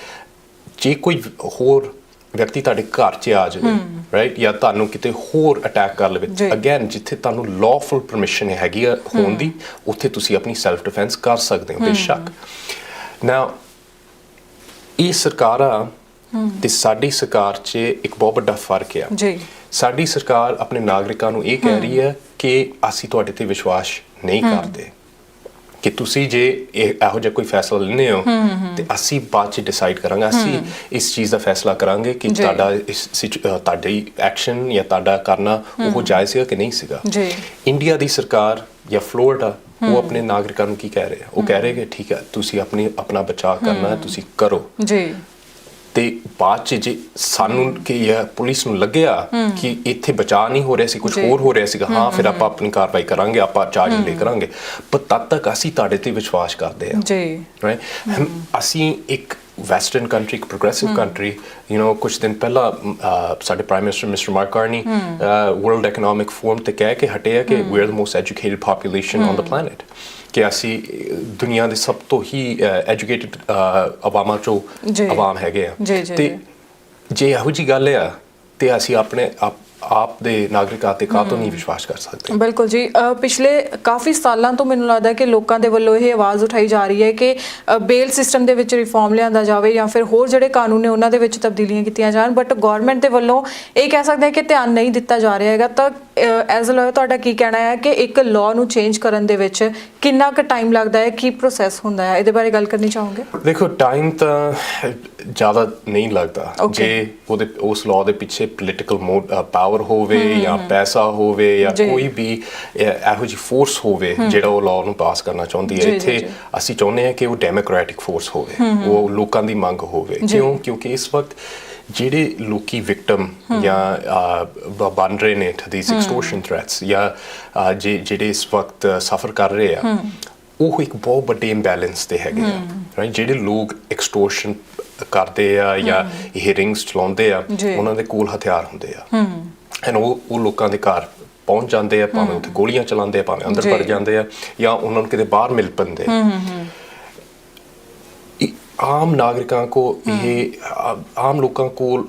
ਜੇ ਕੋਈ ਹੋਰ ਵਿਅਕਤੀ ਤੁਹਾਡੇ ਘਰ 'ਚ ਆ ਜਾਵੇ ਰਾਈਟ ਜਾਂ ਤੁਹਾਨੂੰ ਕਿਤੇ ਹੋਰ ਅਟੈਕ ਕਰ ਲਵੇ। ਅਗੇਨ ਜਿੱਥੇ ਤੁਹਾਨੂੰ ਲਾਫੁਲ ਪਰਮਿਸ਼ਨ ਹੈਗੀ ਆ ਹੋਣ ਦੀ ਉੱਥੇ ਤੁਸੀਂ ਆਪਣੀ ਸੈਲਫ ਡਿਫੈਂਸ ਕਰ ਸਕਦੇ ਹੋ ਬੇਸ਼ੱਕ। ਨਾਓ ਇਹ ਸਰਕਾਰਾਂ ਤੇ ਸਾਡੀ ਸਰਕਾਰ 'ਚ ਇੱਕ ਬਹੁਤ ਵੱਡਾ ਫ਼ਰਕ ਆ। ਜੀ। ਸਾਡੀ ਸਰਕਾਰ ਆਪਣੇ ਨਾਗਰਿਕਾਂ ਨੂੰ ਇਹ ਕਹਿ ਰਹੀ ਹੈ ਕਿ ਅਸੀਂ ਤੁਹਾਡੇ ਤੇ ਵਿਸ਼ਵਾਸ ਨਹੀਂ ਕਰਦੇ। ਕਿ ਤੁਸੀਂ ਜੇ ਇਹ ਇਹੋ ਜਿਹਾ ਕੋਈ ਫੈਸਲਾ ਲੈਂਦੇ ਹੋ ਤੇ ਅਸੀਂ ਬਾਅਦ ਚ ਡਿਸਾਈਡ ਕਰਾਂਗੇ ਅਸੀਂ ਇਸ ਚੀਜ਼ ਦਾ ਫੈਸਲਾ ਕਰਾਂਗੇ ਕਿ। ਤੁਹਾਡਾ ਇਸ ਤੁਹਾਡੀ ਐਕਸ਼ਨ ਜਾਂ ਤੁਹਾਡਾ ਕਰਨਾ ਉਹ ਜਾਇਜ਼ ਸੀਗਾ ਕਿ ਨਹੀਂ ਸੀਗਾ? ਜੀ। ਇੰਡੀਆ ਦੀ ਸਰਕਾਰ ਜਾਂ ਫਲੋਰੀਡਾ ਉਹ ਆਪਣੇ ਨਾਗਰਿਕਾਂ ਨੂੰ ਕੀ ਕਹਿ ਰਹੇ? ਆ ਉਹ ਕਹਿ ਰਹੇ ਕਿ ਠੀਕ ਹੈ ਤੁਸੀਂ ਆਪਣੀ ਆਪਣਾ ਬਚਾਅ ਕਰਨਾ ਹੈ। ਤੁਸੀਂ ਕਰੋ। ਜੀ। ਤੇ ਬਾਅਦ ਚ ਜੇ ਸਾਨੂੰ ਕਿ ਇਹ ਪੁਲਿਸ ਨੂੰ ਲੱਗਿਆ ਕਿ ਇੱਥੇ ਬਚਾਅ ਨਹੀਂ ਹੋ ਰਿਹਾ ਸੀ ਕੁਝ। ਹੋਰ ਹੋ ਰਿਹਾ ਸੀਗਾ ਹਾਂ ਫਿਰ ਆਪਾਂ ਆਪਣੀ ਕਾਰਵਾਈ ਕਰਾਂਗੇ ਆਪਾਂ ਚਾਰਜ ਲੈ ਕਰਾਂਗੇ। ਪਰ ਤਦ ਤੱਕ ਅਸੀਂ ਤੁਹਾਡੇ ਤੇ ਵਿਸ਼ਵਾਸ ਕਰਦੇ ਹਾਂ ਜੀ। ਰਾਈਟ ਅਸੀਂ ਇੱਕ ਵੈਸਟਰਨ ਕੰਟਰੀ ਇੱਕ ਪ੍ਰੋਗਰੈਸਿਵ ਕੰਟਰੀ ਯੂ نو ਕੁਝ ਦਿਨ ਪਹਿਲਾਂ ਸਾਡੇ prime minister mister Mark Carney World Economic Forum ਤੇ ਕਹਿ ਕੇ ਹਟੇ ਆ ਕਿ we are the most educated population on the planet ਕਿ ਅਸੀਂ ਦੁਨੀਆ ਦੇ ਸਭ ਤੋਂ ਹੀ ਐਜੂਕੇਟਿਡ ਆਵਾਮਾਂ ਚੋਂ। ਆਵਾਮ ਹੈਗੇ ਆ ਤੇ। ਜੇ ਇਹੋ ਜੀ ਗੱਲ ਆ ਤੇ ਅਸੀਂ ਆਪਣੇ ਆਪ ਆਪ ਦੇ ਨਾਗਰਿਕਾਂ ਤੇ ਕਾਹਤੋਂ ਨਹੀਂ ਵਿਸ਼ਵਾਸ ਕਰ ਸਕਦੇ? ਬਿਲਕੁਲ ਜੀ। ਪਿਛਲੇ ਕਾਫੀ ਸਾਲਾਂ ਤੋਂ ਮੈਨੂੰ ਲੱਗਦਾ ਹੈ ਕਿ ਲੋਕਾਂ ਦੇ ਵੱਲੋਂ ਇਹ ਆਵਾਜ਼ ਉਠਾਈ ਜਾ ਰਹੀ ਹੈ ਕਿ ਬੇਲ ਸਿਸਟਮ ਦੇ ਵਿੱਚ ਰਿਫਾਰਮ ਲਿਆਂਦਾ ਜਾਵੇ ਜਾਂ ਫਿਰ ਹੋਰ ਜਿਹੜੇ ਕਾਨੂੰਨ ਨੇ ਉਹਨਾਂ ਦੇ ਵਿੱਚ ਤਬਦੀਲੀਆਂ ਕੀਤੀਆਂ ਜਾਣ ਬਟ ਗਵਰਨਮੈਂਟ ਦੇ ਵੱਲੋਂ ਇਹ ਕਹਿ ਸਕਦੇ ਹਾਂ ਕਿ ਧਿਆਨ ਨਹੀਂ ਦਿੱਤਾ ਜਾ ਰਿਹਾ ਹੈਗਾ। ਤਾਂ ਐਜ਼ ਅ ਲਾਇਰ ਤੁਹਾਡਾ ਕੀ ਕਹਿਣਾ ਹੈ ਕਿ ਇੱਕ ਲਾਅ ਨੂੰ ਚੇਂਜ ਕਰਨ ਦੇ ਵਿੱਚ ਕਿੰਨਾ ਕੁ ਟਾਈਮ ਲੱਗਦਾ ਹੈ ਕੀ ਪ੍ਰੋਸੈਸ ਹੁੰਦਾ ਹੈ? ਇਹਦੇ ਬਾਰੇ ਗੱਲ ਕਰਨੀ ਚਾਹੋਗੇ? ਦੇਖੋ ਟਾਈਮ ਤਾਂ ਜ਼ਿਆਦਾ ਨਹੀਂ ਲੱਗਦਾ। Okay. ਜੇ ਉਹਦੇ ਉਸ ਲਾਅ ਦੇ ਪਿੱਛੇ ਪੋਲੀਟੀਕਲ ਪਾਵਰ ਹੋਵੇ ਜਾਂ ਪੈਸਾ ਹੋਵੇ ਜਾਂ ਜੀ। ਕੋਈ ਵੀ ਇਹ- ਇਹੋ ਜਿਹੀ ਫੋਰਸ ਹੋਵੇ ਜਿਹੜਾ ਉਹ ਲਾਅ ਨੂੰ ਪਾਸ ਕਰਨਾ ਚਾਹੁੰਦੀ ਜੀ, ਹੈ। ਜੀ, ਇੱਥੇ ਜੀ। ਅਸੀਂ ਚਾਹੁੰਦੇ ਹਾਂ ਕਿ ਉਹ ਡੈਮੋਕ੍ਰੈਟਿਕ ਫੋਰਸ ਹੋਵੇ। ਉਹ ਲੋਕਾਂ ਦੀ ਮੰਗ ਹੋਵੇ। ਜੀ। ਕਿਉਂ? ਕਿਉਂਕਿ ਇਸ ਵਕਤ ਜਿਹੜੇ ਲੋਕੀ ਵਿਕਟਮ ਜਾਂ ਅਹ, ਬ- ਬਣ ਰਹੇ ਨੇ ਥੀਸ ਐਕਸਟੋਰਸ਼ਨ ਥ੍ਰੈਟਸ ਜਾਂ ਅਹ, ਜੇ ਜਿਹੜੇ ਇਸ ਵਕਤ ਸਫਰ ਕਰ ਰਹੇ ਆ ਉਹ ਇੱਕ ਬਹੁਤ ਵੱਡੇ ਇੰਬੈਲੈਂਸ ਤੇ ਹੈਗੇ ਆ। ਰਾਈਟ ਜਿਹੜੇ ਲੋਕ ਐਕਸਟੋਰਸ਼ਨ ਕਰਦੇ ਆ ਜਾਂ ਇਹ ਰਿੰਗਸ ਚਲਾਉਂਦੇ ਆ। ਉਹਨਾਂ ਦੇ ਕੋਲ ਹਥਿਆਰ ਹੁੰਦੇ ਆ। ਐਂਡ ਉਹ ਉਹ ਲੋਕਾਂ ਦੇ ਘਰ ਪਹੁੰਚ ਜਾਂਦੇ ਆ ਭਾਵੇਂ ਉੱਥੇ ਗੋਲੀਆਂ ਚਲਾਉਂਦੇ ਆ ਭਾਵੇਂ ਅੰਦਰ। ਵੜ ਜਾਂਦੇ ਆ ਜਾਂ ਉਹਨਾਂ ਨੂੰ ਕਿਤੇ ਬਾਹਰ ਮਿਲ ਪੈਂਦੇ। ਇਹ ਆਮ ਨਾਗਰਿਕਾਂ ਕੋ ਇਹ ਆਮ ਲੋਕਾਂ ਕੋਲ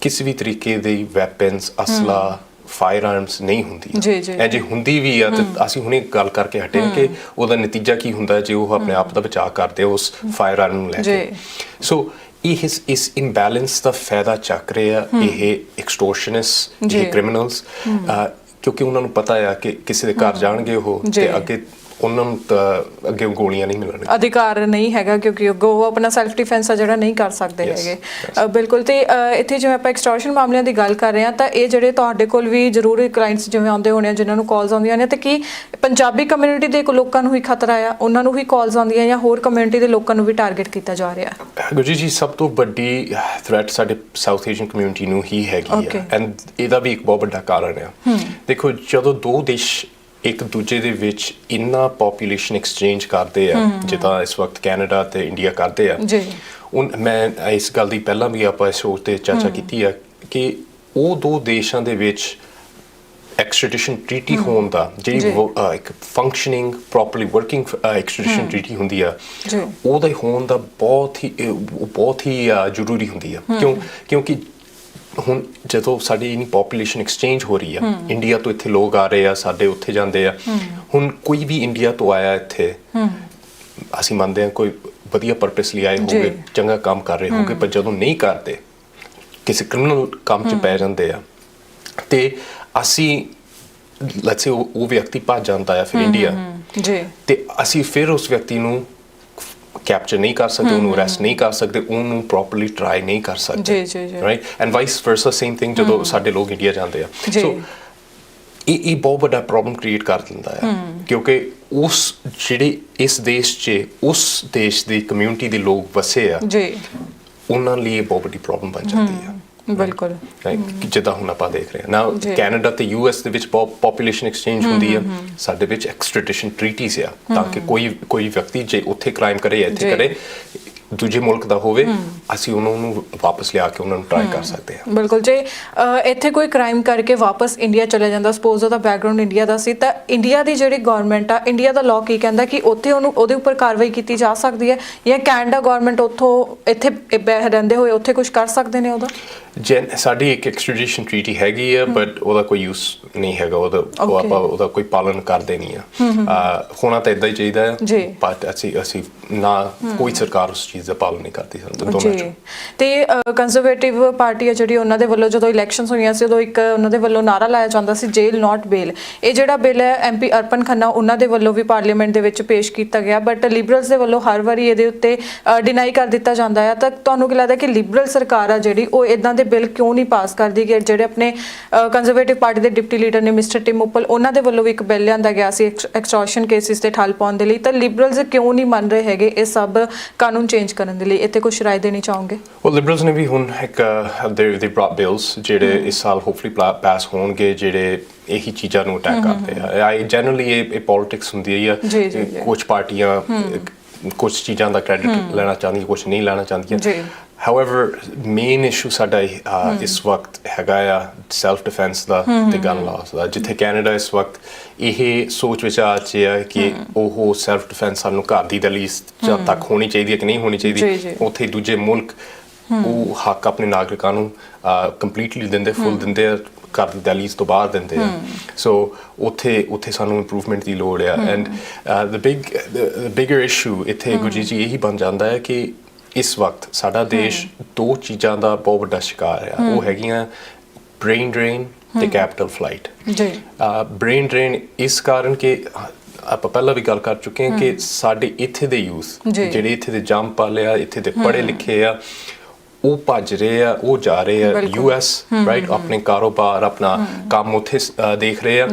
ਕਿਸੇ ਵੀ ਤਰੀਕੇ ਦੇ ਵੈਪਨਸ ਅਸਲਾ ਫਾਇਰ ਆਰਮਸ ਨਹੀਂ ਹੁੰਦੀ। ਐ ਜੇ। ਹੁੰਦੀ ਵੀ ਆ ਤੇ ਅਸੀਂ ਹੁਣੇ ਗੱਲ ਕਰਕੇ ਹਟੇ ਕਿ ਉਹਦਾ ਨਤੀਜਾ ਕੀ ਹੁੰਦਾ ਜੇ ਉਹ ਆਪਣੇ ਆਪ ਦਾ ਬਚਾਅ ਕਰਦੇ ਉਸ ਫਾਇਰ ਆਰਮ ਨੂੰ ਲੈ ਕੇ। ਸੋ ਇਹ ਇਸ ਇਸ ਇੰਬੈਲੈਂਸ ਦਾ ਫਾਇਦਾ ਚੱਕ ਰਹੇ ਆ ਇਹ ਐਕਸਟੋਰਸ਼ਨਿਸ ਜੀ। ਇਹ ਕ੍ਰਿਮੀਨਲਸ ਕਿਉਂਕਿ ਉਹਨਾਂ ਨੂੰ ਪਤਾ ਆ ਕਿ ਕਿਸੇ ਦੇ ਘਰ ਜਾਣਗੇ ਉਹ। ਤੇ ਅੱਗੇ ਉਹਨਾਂ ਨੂੰ ਤਾਂ ਅੱਗੇ ਗੋਲੀਆਂ ਨਹੀਂ ਮਿਲਣਗੀਆਂ ਅਧਿਕਾਰ ਨਹੀਂ ਹੈਗਾ ਕਿਉਂਕਿ ਉਹ ਆਪਣਾ ਸੈਲਫ ਡਿਫੈਂਸ ਆ ਜਿਹੜਾ ਨਹੀਂ ਕਰ ਸਕਦੇ ਹੈਗੇ। ਬਿਲਕੁਲ ਤੇ ਇੱਥੇ ਜਿਵੇਂ ਆਪਾਂ ਐਕਸਟੋਰਸ਼ਨ ਮਾਮਲਿਆਂ ਦੀ ਗੱਲ ਕਰ ਰਹੇ ਹਾਂ ਤਾਂ ਇਹ ਜਿਹੜੇ ਤੁਹਾਡੇ ਕੋਲ ਵੀ ਜ਼ਰੂਰ ਕਲਾਇੰਟਸ ਜਿਵੇਂ ਆਉਂਦੇ ਹੋਣੇ ਆ ਜਿਨ੍ਹਾਂ ਨੂੰ ਕਾਲਸ ਆਉਂਦੀਆਂ ਨੇ ਤੇ ਕੀ ਪੰਜਾਬੀ ਕਮਿਊਨਿਟੀ ਦੇ ਲੋਕਾਂ ਨੂੰ ਹੀ ਖਤਰਾ ਆ? ਉਹਨਾਂ ਨੂੰ ਵੀ ਕਾਲਸ ਆਉਂਦੀਆਂ ਜਾਂ ਹੋਰ ਕਮਿਊਨਿਟੀ ਦੇ ਲੋਕਾਂ ਨੂੰ ਵੀ ਟਾਰਗੇਟ ਕੀਤਾ ਜਾ ਰਿਹਾ? ਗੁਰਜੀ ਜੀ ਸਭ ਤੋਂ ਵੱਡੀ ਥ੍ਰੈਟ ਸਾਡੇ ਸਾਊਥ ਏਸ਼ੀਅਨ ਕਮਿਊਨਿਟੀ ਨੂੰ ਹੀ ਹੈਗੀ. ਹੈ ਐਂਡ ਇਹਦਾ ਵੀ ਇੱਕ ਬਹੁਤ ਵੱਡਾ ਕਾਰਨ ਆ। ਦੇਖੋ ਜਦੋਂ ਦੋ ਦੇਸ਼ ਇੱਕ ਦੂਜੇ ਦੇ ਵਿੱਚ ਇੰਨਾ ਪੋਪੂਲੇਸ਼ਨ ਐਕਸਚੇਂਜ ਕਰਦੇ ਆ ਜਿੱਦਾਂ ਇਸ ਵਕਤ ਕੈਨੇਡਾ ਤੇ ਇੰਡੀਆ ਕਰਦੇ ਆ। ਜੀ। ਉਨ ਮੈਂ ਇਸ ਗੱਲ ਦੀ ਪਹਿਲਾਂ ਵੀ ਆਪਾਂ ਇਸ ਸ਼ੋਅ ਤੇ ਚਰਚਾ ਕੀਤੀ ਆ ਕਿ ਉਹ ਦੋ ਦੇਸ਼ਾਂ ਦੇ ਵਿੱਚ ਐਕਸਟ੍ਰੈਡੀਸ਼ਨ ਟ੍ਰੀਟੀ ਹੋਣ ਦਾ। ਜਿਹੜੀ ਇੱਕ functioning properly working extradition treaty ਹੁੰਦੀ ਆ। ਉਹਦਾ ਹੋਣ ਦਾ ਬਹੁਤ ਹੀ ਉਹ ਬਹੁਤ ਹੀ ਜ਼ਰੂਰੀ ਹੁੰਦੀ ਆ। ਕਿਉਂ ਕਿਉਂਕਿ ਹੁਣ ਜਦੋਂ ਸਾਡੀ ਇਨੀ ਪੋਪੂਲੇਸ਼ਨ ਐਕਸਚੇਂਜ ਹੋ ਰਹੀ ਆ ਇੰਡੀਆ ਤੋਂ ਇੱਥੇ ਲੋਕ ਆ ਰਹੇ ਆ ਸਾਡੇ ਉੱਥੇ ਜਾਂਦੇ ਆ ਹੁਣ ਕੋਈ ਵੀ ਇੰਡੀਆ ਤੋਂ ਆਇਆ ਇੱਥੇ ਅਸੀਂ ਮੰਨਦੇ ਹਾਂ ਕੋਈ ਵਧੀਆ ਪਰਪਸ ਲਈ ਆਏ। ਹੋਗੇ ਚੰਗਾ ਕੰਮ ਕਰ ਰਹੇ ਹੋਗੇ ਪਰ ਜਦੋਂ ਨਹੀਂ ਕਰਦੇ ਕਿਸੇ ਕ੍ਰਿਮੀਨਲ ਕੰਮ 'ਚ ਪੈ ਜਾਂਦੇ ਆ ਤੇ ਅਸੀਂ ਲੈਟਸ ਸੇ ਉਹ ਉਹ ਵਿਅਕਤੀ ਭੱਜ ਜਾਂਦਾ ਆ ਫਿਰ ਇੰਡੀਆ ਜੀ। ਤੇ ਅਸੀਂ ਫਿਰ ਉਸ ਵਿਅਕਤੀ ਨੂੰ ਕੈਪਚਰ ਨਹੀਂ ਕਰ ਸਕਦੇ ਉਹਨੂੰ ਅਰੈਸਟ ਨਹੀਂ ਕਰ ਸਕਦੇ ਉਹਨੂੰ ਪ੍ਰੋਪਰਲੀ ਟਰਾਈ ਨਹੀਂ ਕਰ ਸਕਦੇ ਜੀ, ਜੀ, ਜੀ। Right and vice versa same thing ਜਦੋਂ ਸਾਡੇ ਲੋਕ ਇੰਡੀਆ ਜਾਂਦੇ ਆ ਜੀ। ਇਹ ਇਹ ਬਹੁਤ ਵੱਡਾ ਪ੍ਰੋਬਲਮ ਕ੍ਰੀਏਟ ਕਰ ਦਿੰਦਾ ਹੈ ਕਿਉਂਕਿ ਉਸ ਜਿਹੜੇ ਇਸ ਦੇਸ਼ 'ਚ ਉਸ ਦੇਸ਼ ਦੀ ਕਮਿਊਨਿਟੀ ਦੇ ਲੋਕ ਵਸੇ ਆ ਜੀ ਉਹਨਾਂ ਲਈ ਇਹ ਬਹੁਤ ਵੱਡੀ ਪ੍ਰੋਬਲਮ ਬਣ ਜਾਂਦੀ ਆ ਬਿਲਕੁਲ। ਜਿੱਦਾਂ ਹੁਣ ਆਪਾਂ ਦੇਖ ਰਹੇ ਹਾਂ। ਨਾ। ਕੈਨੇਡਾ ਤੇ ਯੂਐਸ ਦੇ ਵਿੱਚ ਬਹੁਤ ਪੋਪੂਲੇਸ਼ਨ ਐਕਸਚੇਂਜ ਹੁੰਦੀ ਹੈ ਸਾਡੇ ਵਿੱਚ ਐਕਸਟ੍ਰੈਡੀਸ਼ਨ ਟ੍ਰੀਟੀਜ਼ ਆ ਤਾਂ ਕਿ ਕੋਈ ਕੋਈ ਵਿਅਕਤੀ ਜੇ ਉੱਥੇ ਕ੍ਰਾਈਮ ਕਰੇ ਇੱਥੇ। ਕਰੇ ਦੂਜੇ ਮੁਲਕ ਦਾ ਹੋਵੇ ਅਸੀਂ ਉਹਨਾਂ ਨੂੰ ਵਾਪਸ ਲਿਆ ਕੇ ਉਹਨਾਂ ਨੂੰ ਟਰਾਈ ਕਰ ਸਕਦੇ ਹਾਂ। ਬਿਲਕੁਲ ਜੇ ਇੱਥੇ ਕੋਈ ਕ੍ਰਾਈਮ ਕਰਕੇ ਵਾਪਸ ਇੰਡੀਆ ਚਲੇ ਜਾਂਦਾ ਸਪੋਜ਼ ਉਹਦਾ ਬੈਕਗ੍ਰਾਉਂਡ ਇੰਡੀਆ ਦਾ ਸੀ ਤਾਂ ਇੰਡੀਆ ਦੀ ਜਿਹੜੀ ਗਵਰਨਮੈਂਟ ਆ ਇੰਡੀਆ ਦਾ ਲਾਅ ਕੀ ਕਹਿੰਦਾ ਕਿ ਉੱਥੇ ਉਹਨੂੰ ਉਹਦੇ ਉੱਪਰ ਕਾਰਵਾਈ ਕੀਤੀ ਜਾ ਸਕਦੀ ਹੈ? ਜਾਂ ਕੈਨੇਡਾ ਗਵਰਨਮੈਂਟ ਉੱਥੋਂ ਇੱਥੇ ਰਹਿੰਦੇ ਹੋਏ ਉੱਥੇ ਕੁਝ ਕਰ ਸਕਦੇ ਨੇ ਉਹਦਾ? ਸਾਡੀ ਇੱਕ ਐਕਸਟ੍ਰੈਡੀਸ਼ਨ ਟ੍ਰੀਟੀ ਹੈਗੀ ਆ ਬਟ ਉਹਦਾ ਕੋਈ ਯੂਸ ਨਹੀਂ ਹੈਗਾ ਉਹਦਾ ਉਹ. ਆਪਾਂ ਉਹਦਾ ਕੋਈ ਪਾਲਣ ਕਰਦੇ ਨਹੀਂ ਆ। ਹੋਣਾ ਤਾਂ ਇਦਾਂ ਹੀ ਚਾਹੀਦਾ ਹੈ। ਬਟ ਅਸੀਂ ਅਸੀਂ ਨਾ ਕੋਈ ਸਰਕਾਰ ਉਸ ਚੀਜ਼ ਦਾ ਪਾਲਣ ਨਹੀਂ ਕਰਦੀ ਸਾਨੂੰ ਦੋਨਾਂ ਜੀ। ਤੇ ਕੰਜ਼ਰਵੇਟਿਵ ਪਾਰਟੀ ਆ ਜਿਹੜੀ ਉਹਨਾਂ ਦੇ ਵੱਲੋਂ ਜਦੋਂ ਇਲੈਕਸ਼ਨਸ ਹੋਈਆਂ ਸੀ ਉਦੋਂ ਇੱਕ ਉਹਨਾਂ ਦੇ ਵੱਲੋਂ ਨਾਰਾ ਲਾਇਆ ਜਾਂਦਾ ਸੀ ਜੇਲ ਨਾਟ ਬੇਲ ਇਹ ਜਿਹੜਾ ਬਿੱਲ ਹੈ ਐਮਪੀ ਅਰਪਨ ਖੰਨਾ ਉਹਨਾਂ ਦੇ ਵੱਲੋਂ ਵੀ ਪਾਰਲੀਮੈਂਟ ਦੇ ਵਿੱਚ ਪੇਸ਼ ਕੀਤਾ ਗਿਆ ਬਟ ਲਿਬਰਲਸ ਦੇ ਵੱਲੋਂ ਹਰ ਵਾਰੀ ਇਹਦੇ ਉੱਤੇ ਡਿਨਾਈ ਕਰ ਦਿੱਤਾ ਜਾਂਦਾ ਹੈ ਤਾਂ ਤੁਹਾਨੂੰ ਕੀ ਲੱਗਦਾ ਕਿ ਲਿਬਰਲ ਸਰਕਾਰ ਆ ਜਿਹੜੀ ਉਹ ਇਦਾਂ ਦੇ ਬਿੱਲ ਕਿਉਂ ਨਹੀਂ ਪਾਸ ਕਰਦੀ ਕਿ ਜਿਹੜੇ ਆਪਣੇ ਕੰਜ਼ਰਵੇਟਿਵ ਪਾਰਟੀ ਦੇ ਡਿਪਟੀ ਲੀਡਰ ਨੇ ਮਿਸਟਰ ਟਿਮ ਉਪਲ ਉਹਨਾਂ ਦੇ ਵੱਲੋਂ ਵੀ ਇੱਕ ਬਿੱਲ ਲਿਆਂਦਾ ਗਿਆ ਸੀ ਐਕਸਟ੍ਰੈਕਸ਼ਨ ਕੇਸਿਸ ਤੇ ਠੱਲ ਪਾਉਣ ਦੇ ਲਈ। ਤਾਂ ਲਿਬਰਲਸ ਕਿਉਂ ਨਹੀਂ ਮੰਨ ਰਹੇ ਹੈਗੇ ਇਹ ਸਭ ਕਾਨੂੰਨ ਚੇਂਜ ਕਰਨ ਦੇ ਲਈ ਇੱਥੇ ਕੁਝ ਰਾਏ ਦੇਣੀ ਚਾਹੋਗੇ? ਉਹ ਲਿਬਰਲਸ ਨੇ ਵੀ ਹੁਣ ਇੱਕ ਦੇ ਦੇ ਬ੍ਰੌਟ ਬਿਲਸ ਜਿਹੜੇ ਇਸ ਸਾਲ ਹੋਪਫੁਲੀ ਪਾਸ ਹੋਣਗੇ ਜਿਹੜੇ ਇਹੀ ਚੀਜ਼ਾਂ ਨੂੰ ਅਟੈਕ ਕਰਦੇ ਆ। ਆਈ ਜਨਰਲੀ ਇਹ ਪੋਲਿਟਿਕਸ ਹੁੰਦੀ ਹੈ। ਕੁਝ ਪਾਰਟੀਆਂ ਕੁਝ ਚੀਜ਼ਾਂ ਦਾ ਕ੍ਰੈਡਿਟ ਲੈਣਾ ਚਾਹੁੰਦੀਆਂ ਕੁਝ ਨਹੀਂ ਲੈਣਾ ਚਾਹੁੰਦੀਆਂ ਜੀ। ਹਾਊਐਵਰ ਮੇਨ ਇਸ਼ੂ ਸਾਡਾ ਇਸ ਵਕਤ ਹੈਗਾ ਆ ਸੈਲਫ ਡਿਫੈਂਸ ਦਾ ਤੇ ਗਨ ਲਾਸ ਦਾ ਜਿੱਥੇ ਕੈਨੇਡਾ ਇਸ ਵਕਤ ਇਹ ਸੋਚ ਵਿਚਾਰ ਚ ਹੈ ਕਿ ਉਹ ਸੈਲਫ ਡਿਫੈਂਸ ਸਾਨੂੰ ਘਰ ਦੀ ਦਲੀਸ ਜਦ ਤੱਕ ਹੋਣੀ ਚਾਹੀਦੀ ਹੈ ਕਿ ਨਹੀਂ ਹੋਣੀ ਜੀ, ਜੀ। ਚਾਹੀਦੀ ਉੱਥੇ ਦੂਜੇ ਮੁਲਕ ਉਹ ਹੱਕ ਆਪਣੇ ਨਾਗਰਿਕਾਂ ਨੂੰ ਕੰਪਲੀਟਲੀ ਦਿੰਦੇ ਫੁੱਲ ਦਿੰਦੇ ਆ ਘਰ ਦੀ ਦਲੀਸ ਤੋਂ ਬਾਹਰ ਦਿੰਦੇ ਆ। ਸੋ ਉੱਥੇ ਉੱਥੇ ਸਾਨੂੰ ਇੰਪਰੂਵਮੈਂਟ ਦੀ ਲੋੜ ਆ। And the big the bigger issue ਇੱਥੇ ਗੁਰਜੀਤ ਜੀ ਇਹੀ ਬਣ ਜਾਂਦਾ ਹੈ ਕਿ ਇਸ ਵਕਤ ਸਾਡਾ ਦੇਸ਼ ਦੋ ਚੀਜ਼ਾਂ ਦਾ ਬਹੁਤ ਵੱਡਾ ਸ਼ਿਕਾਰ ਆ। ਉਹ ਹੈਗੀਆਂ ਬ੍ਰੇਨ ਡਰੇਨ ਤੇ ਕੈਪੀਟਲ ਫਲਾਈਟ ਜੀ। ਬ੍ਰੇਨ ਡਰੇਨ ਇਸ ਕਾਰਨ ਕਿ ਆਪਾਂ ਪਹਿਲਾਂ ਵੀ ਗੱਲ ਕਰ ਚੁੱਕੇ ਹਾਂ ਕਿ ਸਾਡੇ ਇੱਥੇ ਦੇ ਯੂਥ। ਜਿਹੜੇ ਇੱਥੇ ਦੇ ਜੰਮ ਵਾਲੇ ਆ ਇੱਥੇ ਦੇ ਪੜ੍ਹੇ ਲਿਖੇ ਆ ਉਹ ਭੱਜ ਰਹੇ ਆ ਉਹ ਜਾ ਰਹੇ ਆ। ਯੂ ਐਸ ਰਾਈਟ ਆਪਣੇ ਕਾਰੋਬਾਰ ਆਪਣਾ ਕੰਮ ਉੱਥੇ ਦੇਖ ਰਹੇ ਆ।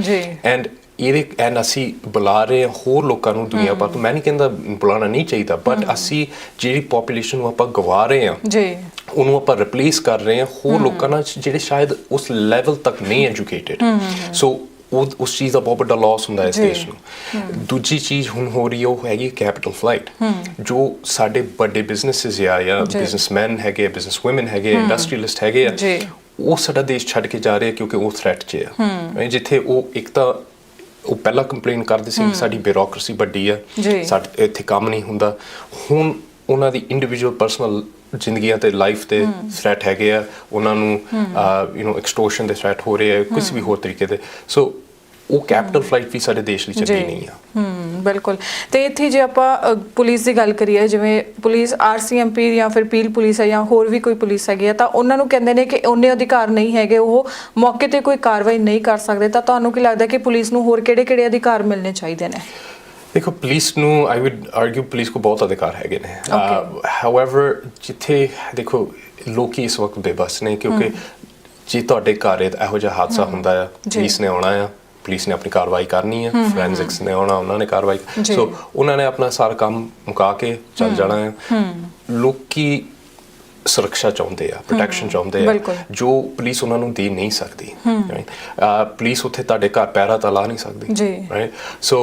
ਐਂਡ ਇਹਦੇ ਐਂਡ ਅਸੀਂ ਬੁਲਾ ਰਹੇ ਹਾਂ ਹੋਰ ਲੋਕਾਂ ਨੂੰ ਦੁਨੀਆ ਭਰ ਤੋਂ। ਮੈਂ ਨਹੀਂ ਕਹਿੰਦਾ ਬੁਲਾਉਣਾ ਨਹੀਂ ਚਾਹੀਦਾ ਬਟ ਅਸੀਂ ਜਿਹੜੀ ਪੋਪੂਲੇਸ਼ਨ ਨੂੰ ਆਪਾਂ ਗਵਾ ਰਹੇ ਹਾਂ ਜੀ। ਉਹਨੂੰ ਆਪਾਂ ਰਿਪਲੇਸ ਕਰ ਰਹੇ ਹਾਂ ਹੋਰ ਲੋਕਾਂ ਨਾਲ ਜਿਹੜੇ ਸ਼ਾਇਦ ਉਸ ਲੈਵਲ ਤੱਕ ਨਹੀਂ ਐਜੂਕੇਟਿਡ ਸੋ ਉਹ ਉਸ ਚੀਜ਼ ਦਾ ਬਹੁਤ ਵੱਡਾ ਲਾਸ ਹੁੰਦਾ ਇਸ। ਦੇਸ਼ ਨੂੰ। ਦੂਜੀ ਚੀਜ਼ ਹੁਣ ਹੋ ਰਹੀ ਹੈ ਉਹ ਹੈਗੀ ਕੈਪੀਟਲ ਫਲਾਈਟ ਜੋ ਸਾਡੇ ਵੱਡੇ ਬਿਜ਼ਨੈਸਸ ਆ ਜਾਂ। ਬਿਜ਼ਨਸਮੈਨ ਹੈਗੇ ਬਿਜ਼ਨਸ ਔਮਨ ਹੈਗੇ ਇੰਡਸਟਰੀਅਲਿਸਟ ਹੈਗੇ ਆ। ਉਹ ਸਾਡਾ ਦੇਸ਼ ਛੱਡ ਕੇ ਜਾ ਰਹੇ ਕਿਉਂਕਿ ਉਹ ਥ੍ਰੈਟ 'ਚ ਆ? ਜਿੱਥੇ ਉਹ ਇੱਕ ਤਾਂ ਉਹ ਪਹਿਲਾਂ ਕੰਪਲੇਨ ਕਰਦੇ ਸੀ ਸਾਡੀ ਬਿਊਰੋਕ੍ਰੇਸੀ ਵੱਡੀ ਆ। ਸਾਡੇ ਇੱਥੇ ਕੰਮ ਨਹੀਂ ਹੁੰਦਾ। ਹੁਣ ਉਹਨਾਂ ਦੀ ਇੰਡੀਵਿਜੂਅਲ ਪਰਸਨਲ ਜ਼ਿੰਦਗੀਆਂ ਤੇ ਲਾਈਫ ਤੇ ਥ੍ਰੈਟ ਹੈਗੇ ਆ। ਉਹਨਾਂ ਨੂੰ ਯੂ نو ਐਕਸਟੋਰਸ਼ਨ ਦੇ ਥ੍ਰੈਟ ਹੋ ਰਹੇ ਆ ਕਿਸੇ ਵੀ ਹੋਰ ਤਰੀਕੇ ਦੇ। ਸੋ ਉਹ ਕੈਪੀਟਲ ਫਲਾਈਟ ਵੀ ਸਾਡੇ ਦੇਸ਼ ਲਈ ਚੰਗੀ ਨਹੀਂ ਆ। ਹੂੰ ਬਿਲਕੁਲ। ਤੇ ਇੱਥੇ ਜੇ ਆਪਾਂ ਅ, ਪੁਲਿਸ ਦੀ ਗੱਲ ਕਰੀਏ ਜਿਵੇਂ ਪੁਲਿਸ ਆਰਸੀਐਮਪੀ ਜਾਂ ਫਿਰ ਪੀਲ ਪੁਲਿਸ ਹੈ ਜਾਂ ਹੋਰ ਵੀ ਕੋਈ ਪੁਲਿਸ ਹੈਗੀ ਆ ਤਾਂ ਉਹਨਾਂ ਨੂੰ ਕਹਿੰਦੇ ਨੇ ਕਿ ਉਹਨੇ ਅਧਿਕਾਰ ਨਹੀਂ ਹੈਗੇ ਉਹ ਮੌਕੇ ਤੇ ਕੋਈ ਕਾਰਵਾਈ ਨਹੀਂ ਕਰ ਸਕਦੇ ਤਾਂ ਤੁਹਾਨੂੰ ਕੀ ਲੱਗਦਾ ਕਿ ਪੁਲਿਸ ਨੂੰ ਹੋਰ ਕਿਹੜੇ-ਕਿਹੜੇ ਅਧਿਕਾਰ ਮਿਲਣੇ ਚਾਹੀਦੇ ਨੇ? ਦੇਖੋ ਪੁਲਿਸ ਨੂੰ ਆਈ ਊਡ ਆਰਗੂ ਪੁਲਿਸ ਕੋ ਬਹੁਤ ਅਧਿਕਾਰ ਹੈਗੇ ਨੇ। ਹਾਊਐਵਰ ਜਿੱਥੇ ਦੇਖੋ ਲੋਕੀ ਇਸ ਵਕਤ ਬੇਬਸ ਨੇ ਕਿਉਂਕਿ ਜੇ ਤੁਹਾਡੇ ਘਰ ਇਹ- ਇਹੋ ਜਿਹਾ ਹਾਦਸਾ ਹੁੰਦਾ ਆ। ਪੁਲਿਸ ਨੇ ਆਉਣਾ ਆ ਪੁਲਿਸ ਨੇ ਆਪਣੀ ਕਾਰਵਾਈ ਕਰਨੀ ਹੈ ਫੋਰੈਂਸਿਕਸ ਨੇ ਆਉਣਾ ਉਹਨਾਂ ਨੇ ਕਾਰਵਾਈ। ਸੋ ਉਹਨਾਂ ਨੇ ਆਪਣਾ ਸਾਰਾ ਕੰਮ ਮੁਕਾ ਕੇ ਚੱਲ ਜਾਣਾ ਹੈ। ਲੋਕੀ ਸੁਰੱਖਿਆ ਚਾਹੁੰਦੇ ਆ ਪ੍ਰੋਟੈਕਸ਼ਨ ਚਾਹੁੰਦੇ ਆ। ਜੋ ਪੁਲਿਸ ਉਹਨਾਂ ਨੂੰ ਦੇ ਨਹੀਂ ਸਕਦੀ ਪੁਲਿਸ ਉੱਥੇ ਤੁਹਾਡੇ ਘਰ ਪੈਰਾ ਤਾਂ ਲਾ ਨਹੀਂ ਸਕਦੀ ਜੀ। right? So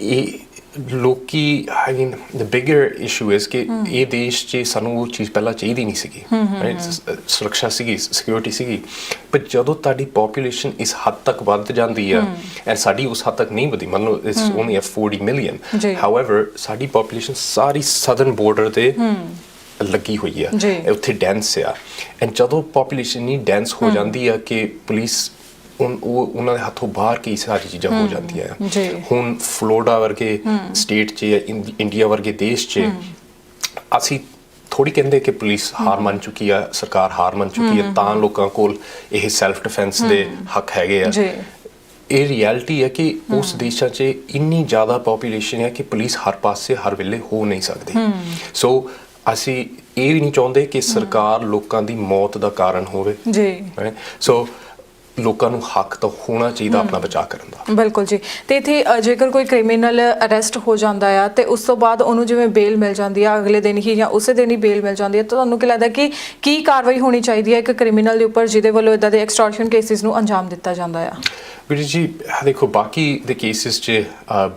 ਇਹ ਲੋਕੀ ਆਈ ਮੀਨ ਦ ਬਿਗਰ ਇਸ਼ੂ ਇਸ ਕਿ ਇਹ ਦੇਸ਼ 'ਚ ਸਾਨੂੰ ਉਹ ਚੀਜ਼ ਪਹਿਲਾਂ ਚਾਹੀਦੀ ਨਹੀਂ ਸੀਗੀ? ਸ- ਸੁਰੱਖਿਆ ਸੀਗੀ ਸਿਕਿਉਰਿਟੀ ਸੀਗੀ। ਪਰ ਜਦੋਂ ਤੁਹਾਡੀ ਪੋਪੂਲੇਸ਼ਨ ਇਸ ਹੱਦ ਤੱਕ ਵੱਧ ਜਾਂਦੀ ਹੈ। ਐਂਡ ਸਾਡੀ ਉਸ ਹੱਦ ਤੱਕ ਨਹੀਂ ਵਧੀ ਮੰਨ ਲਓ it's only a 40 million. However ਸਾਡੀ ਪੋਪੂਲੇਸ਼ਨ ਸਾਰੀ ਸਦਰਨ ਬਾਰਡਰ ਤੇ ਲੱਗੀ ਹੋਈ ਆ। ਉੱਥੇ ਡੈਂਸ ਆ। ਐਂਡ ਜਦੋਂ ਪੋਪੂਲੇਸ਼ਨ ਨਹੀਂ ਡੈਂਸ ਹੋ ਜਾਂਦੀ ਆ ਕਿ ਪੁਲਿਸ ਉਹ ਉਹਨਾਂ ਦੇ ਹੱਥੋਂ ਬਾਹਰ ਕਈ ਸਾਰੀ ਚੀਜ਼ਾਂ ਹੋ ਜਾਂਦੀਆਂ ਆ। ਜੀ। ਹੁਣ ਫਲੋਰੀਡਾ ਵਰਗੇ ਸਟੇਟ 'ਚ ਜਾਂ ਇੰਡ- ਇੰਡੀਆ ਵਰਗੇ ਦੇਸ਼ 'ਚ ਅਸੀਂ ਥੋੜੀ ਕਹਿੰਦੇ ਕਿ ਪੁਲਿਸ ਹਾਰ ਮੰਨ ਚੁੱਕੀ ਆ ਸਰਕਾਰ ਹਾਰ ਮੰਨ ਚੁੱਕੀ ਆ ਤਾਂ ਲੋਕਾਂ ਕੋਲ ਇਹ ਸੈਲਫ ਡਿਫੈਂਸ ਦੇ ਹੱਕ ਹੈਗੇ ਆ। ਜੀ। ਇਹ ਰਿਐਲਿਟੀ ਹੈ ਕਿ ਉਸ ਦੇਸ਼ਾਂ 'ਚ ਇੰਨੀ ਜ਼ਿਆਦਾ ਪੋਪੂਲੇਸ਼ਨ ਹੈ ਕਿ ਪੁਲਿਸ ਹਰ ਪਾਸੇ ਹਰ ਵੇਲੇ ਹੋ ਨਹੀਂ ਸਕਦੀ। ਸੋ ਅਸੀਂ ਇਹ ਵੀ ਨਹੀਂ ਚਾਹੁੰਦੇ ਕਿ ਸਰਕਾਰ ਲੋਕਾਂ ਦੀ ਮੌਤ ਦਾ ਕਾਰਨ ਹੋਵੇ। ਜੀ? ਸੋ ਲੋਕਾਂ ਨੂੰ ਹੱਕ ਤਾਂ ਹੋਣਾ ਚਾਹੀਦਾ ਆਪਣਾ ਬਚਾਅ ਕਰਨ ਦਾ। ਬਿਲਕੁਲ ਜੀ। ਤੇ ਇੱਥੇ ਜੇਕਰ ਕੋਈ ਕ੍ਰਿਮੀਨਲ ਅਰੈਸਟ ਹੋ ਜਾਂਦਾ ਆ ਤੇ ਉਸ ਤੋਂ ਬਾਅਦ ਉਹਨੂੰ ਜਿਵੇਂ ਬੇਲ ਮਿਲ ਜਾਂਦੀ ਆ ਅਗਲੇ ਦਿਨ ਹੀ ਜਾਂ ਉਸੇ ਦਿਨ ਹੀ ਬੇਲ ਮਿਲ ਜਾਂਦੀ ਹੈ ਤਾਂ ਤੁਹਾਨੂੰ ਕੀ ਲੱਗਦਾ ਕਿ ਕੀ ਕਾਰਵਾਈ ਹੋਣੀ ਚਾਹੀਦੀ ਹੈ ਇੱਕ ਕ੍ਰਿਮੀਨਲ ਦੇ ਉੱਪਰ ਜਿਹਦੇ ਵੱਲੋਂ ਇਦਾਂ ਦੇ ਐਕਸਟੋਰਸ਼ਨ ਕੇਸਿਸ ਨੂੰ ਅੰਜਾਮ ਦਿੱਤਾ ਜਾਂਦਾ ਆ? ਵੀਰ ਜੀ ਦੇਖੋ ਬਾਕੀ ਦੇ ਕੇਸਿਸ 'ਚ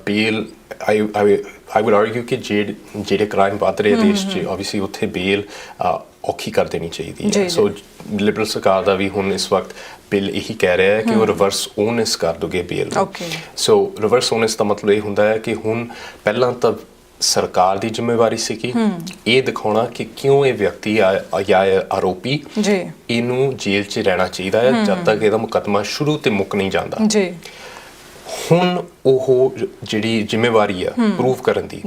ਬੇਲ ਆਈ ਆਈ ਆਈ ਵੁੱਡ ਆਰਗੂ ਕਿ ਜਿਹੜੇ ਜਿਹੜੇ ਕ੍ਰਾਈਮ ਵੱਧ ਰਹੇ ਦੇਸ਼ 'ਚ ਆਬਵੀਅਸਲੀ ਉੱਥੇ ਬੇਲ ਔਖੀ ਕਰ ਦੇਣੀ ਚਾਹੀਦੀ ਹੈ। ਸੋ ਲਿਬਰਲ ਸਰਕਾਰ ਦਾ ਵੀ ਹੁਣ ਇਸ ਵਕਤ ਬਿੱਲ ਇਹੀ ਕਹਿ ਰਿਹਾ ਹੈ ਕਿ ਉਹ ਰਿਵਰਸ ਓਨਸ ਕਰ ਦੋਗੇ ਬੇਲ ਨੂੰ। Okay. ਸੋ ਰਿਵਰਸ ਓਨਸ ਦਾ ਮਤਲਬ ਇਹ ਹੁੰਦਾ ਹੈ ਕਿ ਹੁਣ ਪਹਿਲਾਂ ਤਾਂ ਸਰਕਾਰ ਦੀ ਜ਼ਿੰਮੇਵਾਰੀ ਸੀ ਕਿ ਇਹ ਦਿਖਾਉਣਾ ਕਿ ਕਿਉਂ ਇਹ ਵਿਅਕਤੀ ਜਾਂ ਆਰੋਪੀ ਜੀ। ਇਹਨੂੰ ਜੇਲ੍ਹ 'ਚ ਰਹਿਣਾ ਚਾਹੀਦਾ ਹੈ ਜਦ ਤੱਕ ਇਹਦਾ ਮੁਕੱਦਮਾ ਸ਼ੁਰੂ ਤੇ ਮੁੱਕ ਨਹੀਂ ਜਾਂਦਾ। ਜੀ। ਹੁਣ ਉਹ ਜਿਹੜੀ ਜ਼ਿੰਮੇਵਾਰੀ ਆ ਪ੍ਰੂਵ ਕਰਨ ਦੀ।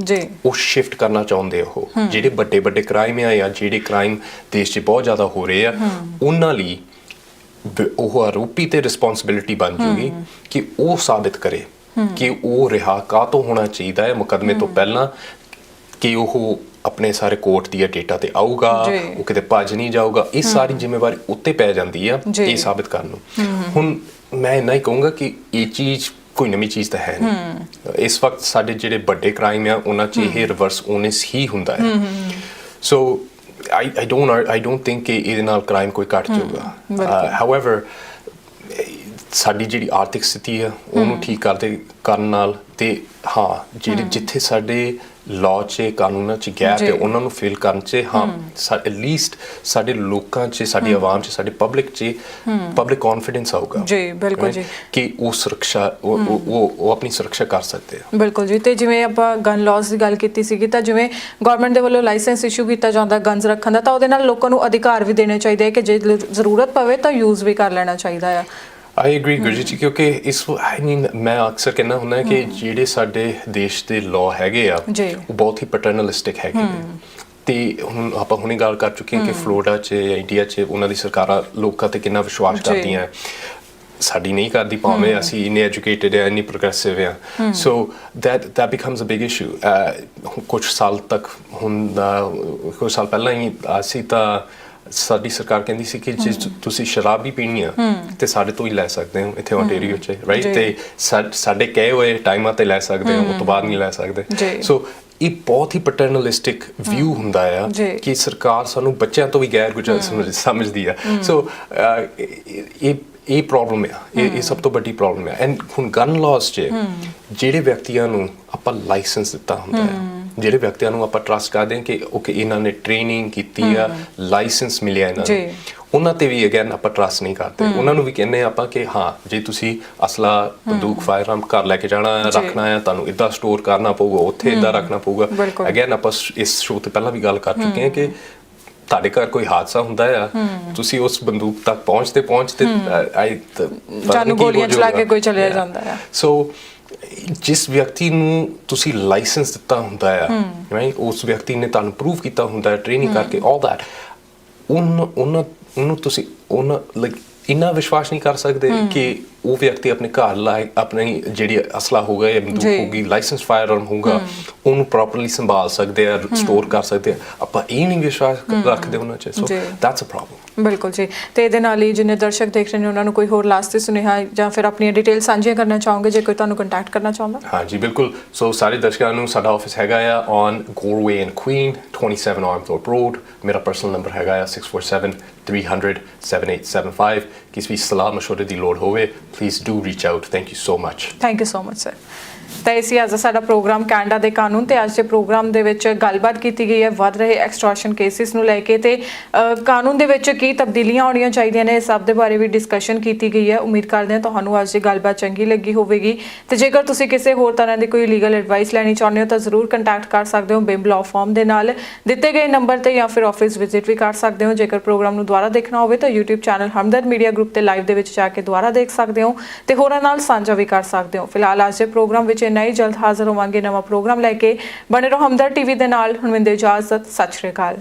ਉਹ ਸ਼ਿਫਟ ਕਰਨਾ ਚਾਹੁੰਦੇ ਉਹ। ਜਿਹੜੇ ਵੱਡੇ ਵੱਡੇ ਕ੍ਰਾਈਮ ਆ ਜਾਂ ਜਿਹੜੇ ਕ੍ਰਾਈਮ ਦੇਸ਼ 'ਚ ਬਹੁਤ ਜ਼ਿਆਦਾ ਹੋ ਰਹੇ ਆ ਉਹਨਾਂ ਲਈ ਉਹ ਆਰੋਪੀ ਤੇ ਰਿਸਪੌਂਸਿਬਿਲਿਟੀ ਬਣ ਜੂਗੀ ਕਿ ਉਹ ਸਾਬਿਤ ਕਰੇ ਕਿ ਉਹ ਰਿਹਾ ਕਾਹਤੋਂ ਹੋਣਾ ਚਾਹੀਦਾ ਹੈ ਮੁਕੱਦਮੇ ਤੋਂ ਪਹਿਲਾਂ ਕਿ ਉਹ ਆਪਣੇ ਸਾਰੇ ਕੋਰਟ ਦੀ ਡੇਟਾ ਤੇ ਆਊਗਾ। ਉਹ ਕਿਤੇ ਭੱਜ ਨਹੀਂ ਜਾਊਗਾ। ਇਹ ਸਾਰੀ ਜ਼ਿੰਮੇਵਾਰੀ ਉੱਤੇ ਪੈ ਜਾਂਦੀ ਆ। ਇਹ ਸਾਬਿਤ ਕਰਨ ਨੂੰ। ਹੁਣ ਮੈਂ ਇੰਨਾ ਹੀ ਕਹੂੰਗਾ ਕਿ ਇਹ ਚੀਜ਼ ਕੋਈ ਨਵੀਂ ਚੀਜ਼ ਤਾਂ ਹੈ ਨਹੀਂ। ਇਸ ਵਕਤ ਸਾਡੇ ਜਿਹੜੇ ਵੱਡੇ ਕ੍ਰਾਈਮ ਆ ਉਹਨਾਂ 'ਚ ਇਹ ਰਿਵਰਸ ਓਨਸ ਹੀ ਹੁੰਦਾ ਹੈ। So I I don't I don't think ਕਿ ਇਹਦੇ ਨਾਲ ਕ੍ਰਾਈਮ ਕੋਈ ਘਟ ਜਾਊਗਾ ਹਾਊਐਵਰ ਸਾਡੀ ਜਿਹੜੀ ਆਰਥਿਕ ਸਥਿਤੀ ਹੈ ਉਹਨੂੰ ਠੀਕ ਕਰਦੇ ਕਰਨ ਨਾਲ ਤੇ ਹਾਂ ਜਿਹੜੇ ਜਿੱਥੇ ਸਾਡੇ ਲਾਅ 'ਚ ਕਾਨੂੰਨਾਂ 'ਚ ਗੈਪ। ਹੈ ਉਹਨਾਂ ਨੂੰ ਫਿਲ ਕਰਨ 'ਚ ਹਾਂ ਐਟ ਲੀਸਟ ਸਾਡੇ ਲੋਕਾਂ 'ਚ ਸਾਡੀ ਆਵਾਮ 'ਚ ਸਾਡੇ ਪਬਲਿਕ 'ਚ ਪਬਲਿਕ ਕੌਨਫੀਡੈਂਸ ਆਊਗਾ। ਜੀ, ਬਿਲਕੁਲ? ਜੀ। ਕਿ ਉਹ ਸੁਰੱਖਿਆ ਉਹ ਉਹ- ਆਪਣੀ ਸੁਰੱਖਿਆ ਕਰ ਸਕਦੇ ਆ। ਬਿਲਕੁਲ ਜੀ ਤੇ ਜਿਵੇਂ ਆਪਾਂ ਗਨ ਲਾਜ਼ ਦੀ ਗੱਲ ਕੀਤੀ ਸੀਗੀ ਤਾਂ ਜਿਵੇਂ ਗਵਰਨਮੈਂਟ ਦੇ ਵੱਲੋਂ ਲਾਇਸੈਂਸ ਇਸ਼ੂ ਕੀਤਾ ਜਾਂਦਾ ਗਨਸ ਰੱਖਣ ਦਾ ਤਾਂ ਉਹਦੇ ਨਾਲ ਲੋਕਾਂ ਨੂੰ ਅਧਿਕਾਰ ਵੀ ਦੇਣੇ ਚਾਹੀਦੇ ਆ ਕਿ ਜੇ ਜ਼ਰੂਰਤ ਪਵੇ ਤਾਂ ਯੂਜ਼ ਵੀ ਕਰ ਲੈਣਾ ਚਾਹੀਦਾ ਆ। ਆਈ ਐਗਰੀ ਗੁਰਜੀਤ ਜੀ ਕਿਉਂਕਿ ਇਸ ਆਈ ਮੀਨ ਮੈਂ ਅਕਸਰ ਕਹਿੰਦਾ ਹੁੰਦਾ ਕਿ ਜਿਹੜੇ ਸਾਡੇ ਦੇਸ਼ ਦੇ ਲਾਅ ਹੈਗੇ ਆ। ਉਹ ਬਹੁਤ ਹੀ ਪੈਟਰਨਲਿਸਟਿਕ ਹੈਗੇ ਨੇ। ਤੇ ਹੁਣ ਆਪਾਂ ਹੁਣੇ ਗੱਲ ਕਰ ਚੁੱਕੇ ਹਾਂ ਕਿ ਫਲੋਰੀਡਾ 'ਚ ਜਾਂ ਇੰਡੀਆ 'ਚ ਉਹਨਾਂ ਦੀ ਸਰਕਾਰਾਂ ਲੋਕਾਂ ਤੇ ਕਿੰਨਾ ਵਿਸ਼ਵਾਸ। ਕਰਦੀਆਂ ਸਾਡੀ ਨਹੀਂ ਕਰਦੀ ਭਾਵੇਂ ਅਸੀਂ ਇਨੇ ਐਜੂਕੇਟਿਡ ਆ ਇਨੇ ਪ੍ਰੋਗਰੈਸਿਵ ਆ ਸੋ that that becomes a big issue. uh, ਕੁਝ ਸਾਲ ਤੱਕ ਹੁਣ uh, ਕੁਝ ਸਾਲ ਪਹਿਲਾਂ ਹੀ ਅਸੀਂ ਤਾਂ ਸਾਡੀ ਸਰਕਾਰ ਕਹਿੰਦੀ ਸੀ ਕਿ ਜੇ ਤੁਸੀਂ ਸ਼ਰਾਬ ਵੀ ਪੀਣੀ ਆ ਤੇ ਸਾਡੇ ਤੋਂ ਹੀ ਲੈ ਸਕਦੇ ਹੋ ਇੱਥੇ ontario 'ਚ ਰਾਈਟ। ਤੇ ਸਾਡੇ ਕਹੇ ਹੋਏ ਟਾਈਮਾਂ ਤੇ ਲੈ ਸਕਦੇ ਹੋ ਉਸ ਤੋਂ ਬਾਅਦ ਨਹੀਂ ਲੈ ਸਕਦੇ। ਸੋ ਇਹ ਬਹੁਤ ਹੀ ਪੈਟਰਨਲਿਸਟਿਕ ਵਿਊ ਹੁੰਦਾ ਆ। ਕਿ ਸਰਕਾਰ ਸਾਨੂੰ ਬੱਚਿਆਂ ਤੋਂ ਵੀ ਗੈਰ ਗੁਜ਼ਾਰ ਸਮਝ ਸਮਝਦੀ ਆ। ਸੋ ਇਹ ਇਹ ਪ੍ਰੋਬਲਮ ਆ। ਇਹ ਇਹ ਸਭ ਤੋਂ ਵੱਡੀ ਪ੍ਰੋਬਲਮ ਆ। ਐਂਡ ਹੁਣ ਗਨ ਲਾਜ਼ 'ਚ ਜਿਹੜੇ ਵਿਅਕਤੀਆਂ ਨੂੰ ਆਪਾਂ ਲਾਇਸੈਂਸ ਦਿੱਤਾ ਹੁੰਦਾ ਹੈ। ਜਿਹੜੇ ਵਿਅਕਤੀਆਂ ਨੂੰ ਆਪਾਂ ਟਰਸਟ ਕਰਦੇ ਹਾਂ ਕਿ ਓਕੇ ਇਹਨਾਂ ਨੇ ਟ੍ਰੇਨਿੰਗ ਕੀਤੀ ਆ ਲਾਇਸੈਂਸ ਮਿਲਿਆ ਇਹਨਾਂ। ਨੂੰ। ਉਹਨਾਂ ਤੇ ਵੀ ਅਗੇਨ ਆਪਾਂ ਟਰਸਟ ਨਹੀਂ ਕਰਦੇ। ਉਹਨਾਂ ਨੂੰ ਵੀ ਕਹਿੰਦੇ ਆ ਆਪਾਂ ਕਿ ਹਾਂ ਜੇ ਤੁਸੀਂ ਅਸਲਾ ਬੰਦੂਕ ਫਾਇਰਆਰਮ ਘਰ ਲੈ ਕੇ ਜਾਣਾ ਹੈ। ਰੱਖਣਾ ਹੈ ਤੁਹਾਨੂੰ ਇਦਾਂ ਸਟੋਰ ਕਰਨਾ ਪਊਗਾ ਉੱਥੇ ਇਦਾਂ ਰੱਖਣਾ ਪਊਗਾ। ਅਗੇਨ ਆਪਾਂ ਇਸ ਸ਼ੋਅ ਤੇ ਪਹਿਲਾਂ ਵੀ ਗੱਲ ਕਰ ਚੁੱਕੇ ਹਾਂ ਕਿ ਤੁਹਾਡੇ ਘਰ ਕੋਈ ਹਾਦਸਾ ਹੁੰਦਾ ਆ? ਤੁਸੀਂ ਉਸ ਬੰਦੂਕ ਤੱਕ ਪਹੁੰਚਦੇ ਪਹੁੰਚਦੇ ਆਈ ਜਾਨੂੰ ਗੋਲੀਆਂ ਚਲਾ ਕੇ ਕੋਈ ਚਲਿਆ ਜਾਂਦਾ ਆ। ਸੋ ਜਿਸ ਵਿਅਕਤੀ ਨੂੰ ਤੁਸੀਂ ਲਾਇਸੈਂਸ ਦਿੱਤਾ ਹੁੰਦਾ ਆ ਰਾਈਟ ਉਸ ਵਿਅਕਤੀ ਨੇ ਤੁਹਾਨੂੰ ਪ੍ਰੂਵ ਕੀਤਾ ਹੁੰਦਾ ਹੈ। ਟ੍ਰੇਨਿੰਗ ਕਰਕੇ ਆਲ ਦੈਟ ਉਹਨਾਂ ਉਹਨਾਂ ਉਹਨੂੰ ਤੁਸੀਂ ਉਹਨਾਂ ਲਾਈਕ ਇੰਨਾ ਵਿਸ਼ਵਾਸ ਨਹੀਂ ਕਰ ਸਕਦੇ ਕਿ ਉਹ ਵਿਅਕਤੀ ਆਪਣੇ ਘਰ ਲਾਇ ਆਪਣੀ ਜਿਹੜੀ ਅਸਲਾ ਹੋਗਾ ਜਾਂ ਬੰਦੂਕ ਜੀ। ਹੋਗੀ ਲਾਇਸੈਂਸ ਫਾਇਰਆਰਮ ਹੋਗਾ ਉਹਨੂੰ ਪ੍ਰੋਪਰਲੀ ਸੰਭਾਲ ਸਕਦੇ ਆ ਸਟੋਰ ਕਰ ਸਕਦੇ ਆ। ਆਪਾਂ ਇਹ ਨਹੀਂ ਵਿਸ਼ਵਾਸ ਰੱਖਦੇ ਉਹਨਾਂ ਚ। ਸੋ ਜੀ। ਦੈਟਸ ਅ ਪ੍ਰੋਬਲਮ ਬਿਲਕੁਲ ਜੀ। ਤੇ ਇਹਦੇ ਨਾਲ ਹੀ ਜਿੰਨੇ ਦਰਸ਼ਕ ਦੇਖ ਰਹੇ ਨੇ ਉਹਨਾਂ ਨੂੰ ਕੋਈ ਹੋਰ ਲਾਸਟ ਤੇ ਸੁਨੇਹਾ ਜਾਂ ਫਿਰ ਆਪਣੀਆਂ ਡਿਟੇਲ ਸਾਂਝੀਆਂ ਕਰਨਾ ਚਾਹੋਗੇ ਜੇ ਕੋਈ ਤੁਹਾਨੂੰ ਕੰਟੈਕਟ ਕਰਨਾ ਚਾਹੁੰਦਾ? ਹਾਂਜੀ ਬਿਲਕੁਲ। ਸੋ ਸਾਰੇ ਦਰਸ਼ਕਾਂ ਨੂੰ ਸਾਡਾ ਆਫਿਸ ਹੈਗਾ ਆ on Goreway and Queen 27 Armthorpe road ਮੇਰਾ ਪਰਸਨਲ ਨੰਬਰ ਹੈਗਾ ਆ 647 300 7875 ਕਿਸੇ ਵੀ ਸਲਾਹ ਮਸ਼ਵਰੇ ਦੀ ਲੋੜ ਹੋਵੇ please do reach out thank you so much thank you so much sir ਤਾਂ ਇਹ ਸੀ, ਅੱਜ ਦਾ ਸਾਡਾ ਪ੍ਰੋਗਰਾਮ ਕੈਨੇਡਾ ਦੇ ਕਾਨੂੰਨ ਤੇ ਅੱਜ ਦੇ ਪ੍ਰੋਗਰਾਮ ਦੇ ਵਿੱਚ ਗੱਲਬਾਤ ਕੀਤੀ ਗਈ ਹੈ, ਵੱਧ ਰਹੇ ਐਕਸਟ੍ਰੈਸ਼ਨ ਕੇਸਿਸ ਨੂੰ ਲੈ ਕੇ ਤੇ ਕਾਨੂੰਨ ਦੇ ਵਿੱਚ ਕੀ ਤਬਦੀਲੀਆਂ ਆਉਣੀਆਂ ਚਾਹੀਦੀਆਂ ਨੇ, ਇਸ ਸਭ ਦੇ ਬਾਰੇ ਵੀ ਡਿਸਕਸ਼ਨ ਕੀਤੀ ਗਈ ਹੈ। ਉਮੀਦ ਕਰਦੇ ਹਾਂ ਤੁਹਾਨੂੰ ਅੱਜ ਦੀ ਗੱਲਬਾਤ ਚੰਗੀ ਲੱਗੀ ਹੋਵੇਗੀ। ਤੇ ਜੇਕਰ ਤੁਸੀਂ ਕਿਸੇ ਹੋਰ ਤਰ੍ਹਾਂ ਦੀ ਕੋਈ ਲੀਗਲ ਐਡਵਾਈਸ ਲੈਣੀ ਚਾਹੁੰਦੇ ਹੋ ਤਾਂ ਜ਼ਰੂਰ ਕੰਟੈਕਟ ਕਰ ਸਕਦੇ ਹੋ ਬਿਮ ਲਾਅ ਫਾਰਮ ਦੇ ਨਾਲ। ਦਿੱਤੇ ਗਏ ਨੰਬਰ ਤੇ ਜਾਂ ਫਿਰ ਆਫਿਸ ਵਿਜ਼ਿਟ ਵੀ ਕਰ ਸਕਦੇ ਹੋ। ਜੇਕਰ ਪ੍ਰੋਗਰਾਮ ਨੂੰ ਦੁਬਾਰਾ ਦੇਖਣਾ ਹੋਵੇ ਤਾਂ YouTube channel Hamdard media group ਤੇ ਲਾਈਵ ਦੇ ਵਿੱਚ ਜਾ ਕੇ ਦੁਬਾਰਾ ਦੇਖ ਸਕਦੇ ਹੋ ਤੇ ਹੋਰਾਂ ਨਾਲ ਸਾਂਝਾ ਵੀ ਕਰ ਸਕਦੇ ਹੋ। ਫਿਲਹਾਲ ਅੱਜ ਦੇ ਪ੍ਰੋਗਰਾਮ ਵਿੱਚ ਇੰਨਾ ਹੀ ਜਲਦ ਹਾਜ਼ਰ ਹੋਵਾਂਗੇ ਨਵਾਂ ਪ੍ਰੋਗਰਾਮ ਲੈ ਕੇ। ਬਣੇ ਰਹੋ ਹਮਦਰਦ ਟੀਵੀ ਦੇ ਨਾਲ। ਹੁਣ ਮਿੰਦੇ ਇਜਾਜ਼ਤ। ਸਤਿ ਸ਼੍ਰੀ ਅਕਾਲ।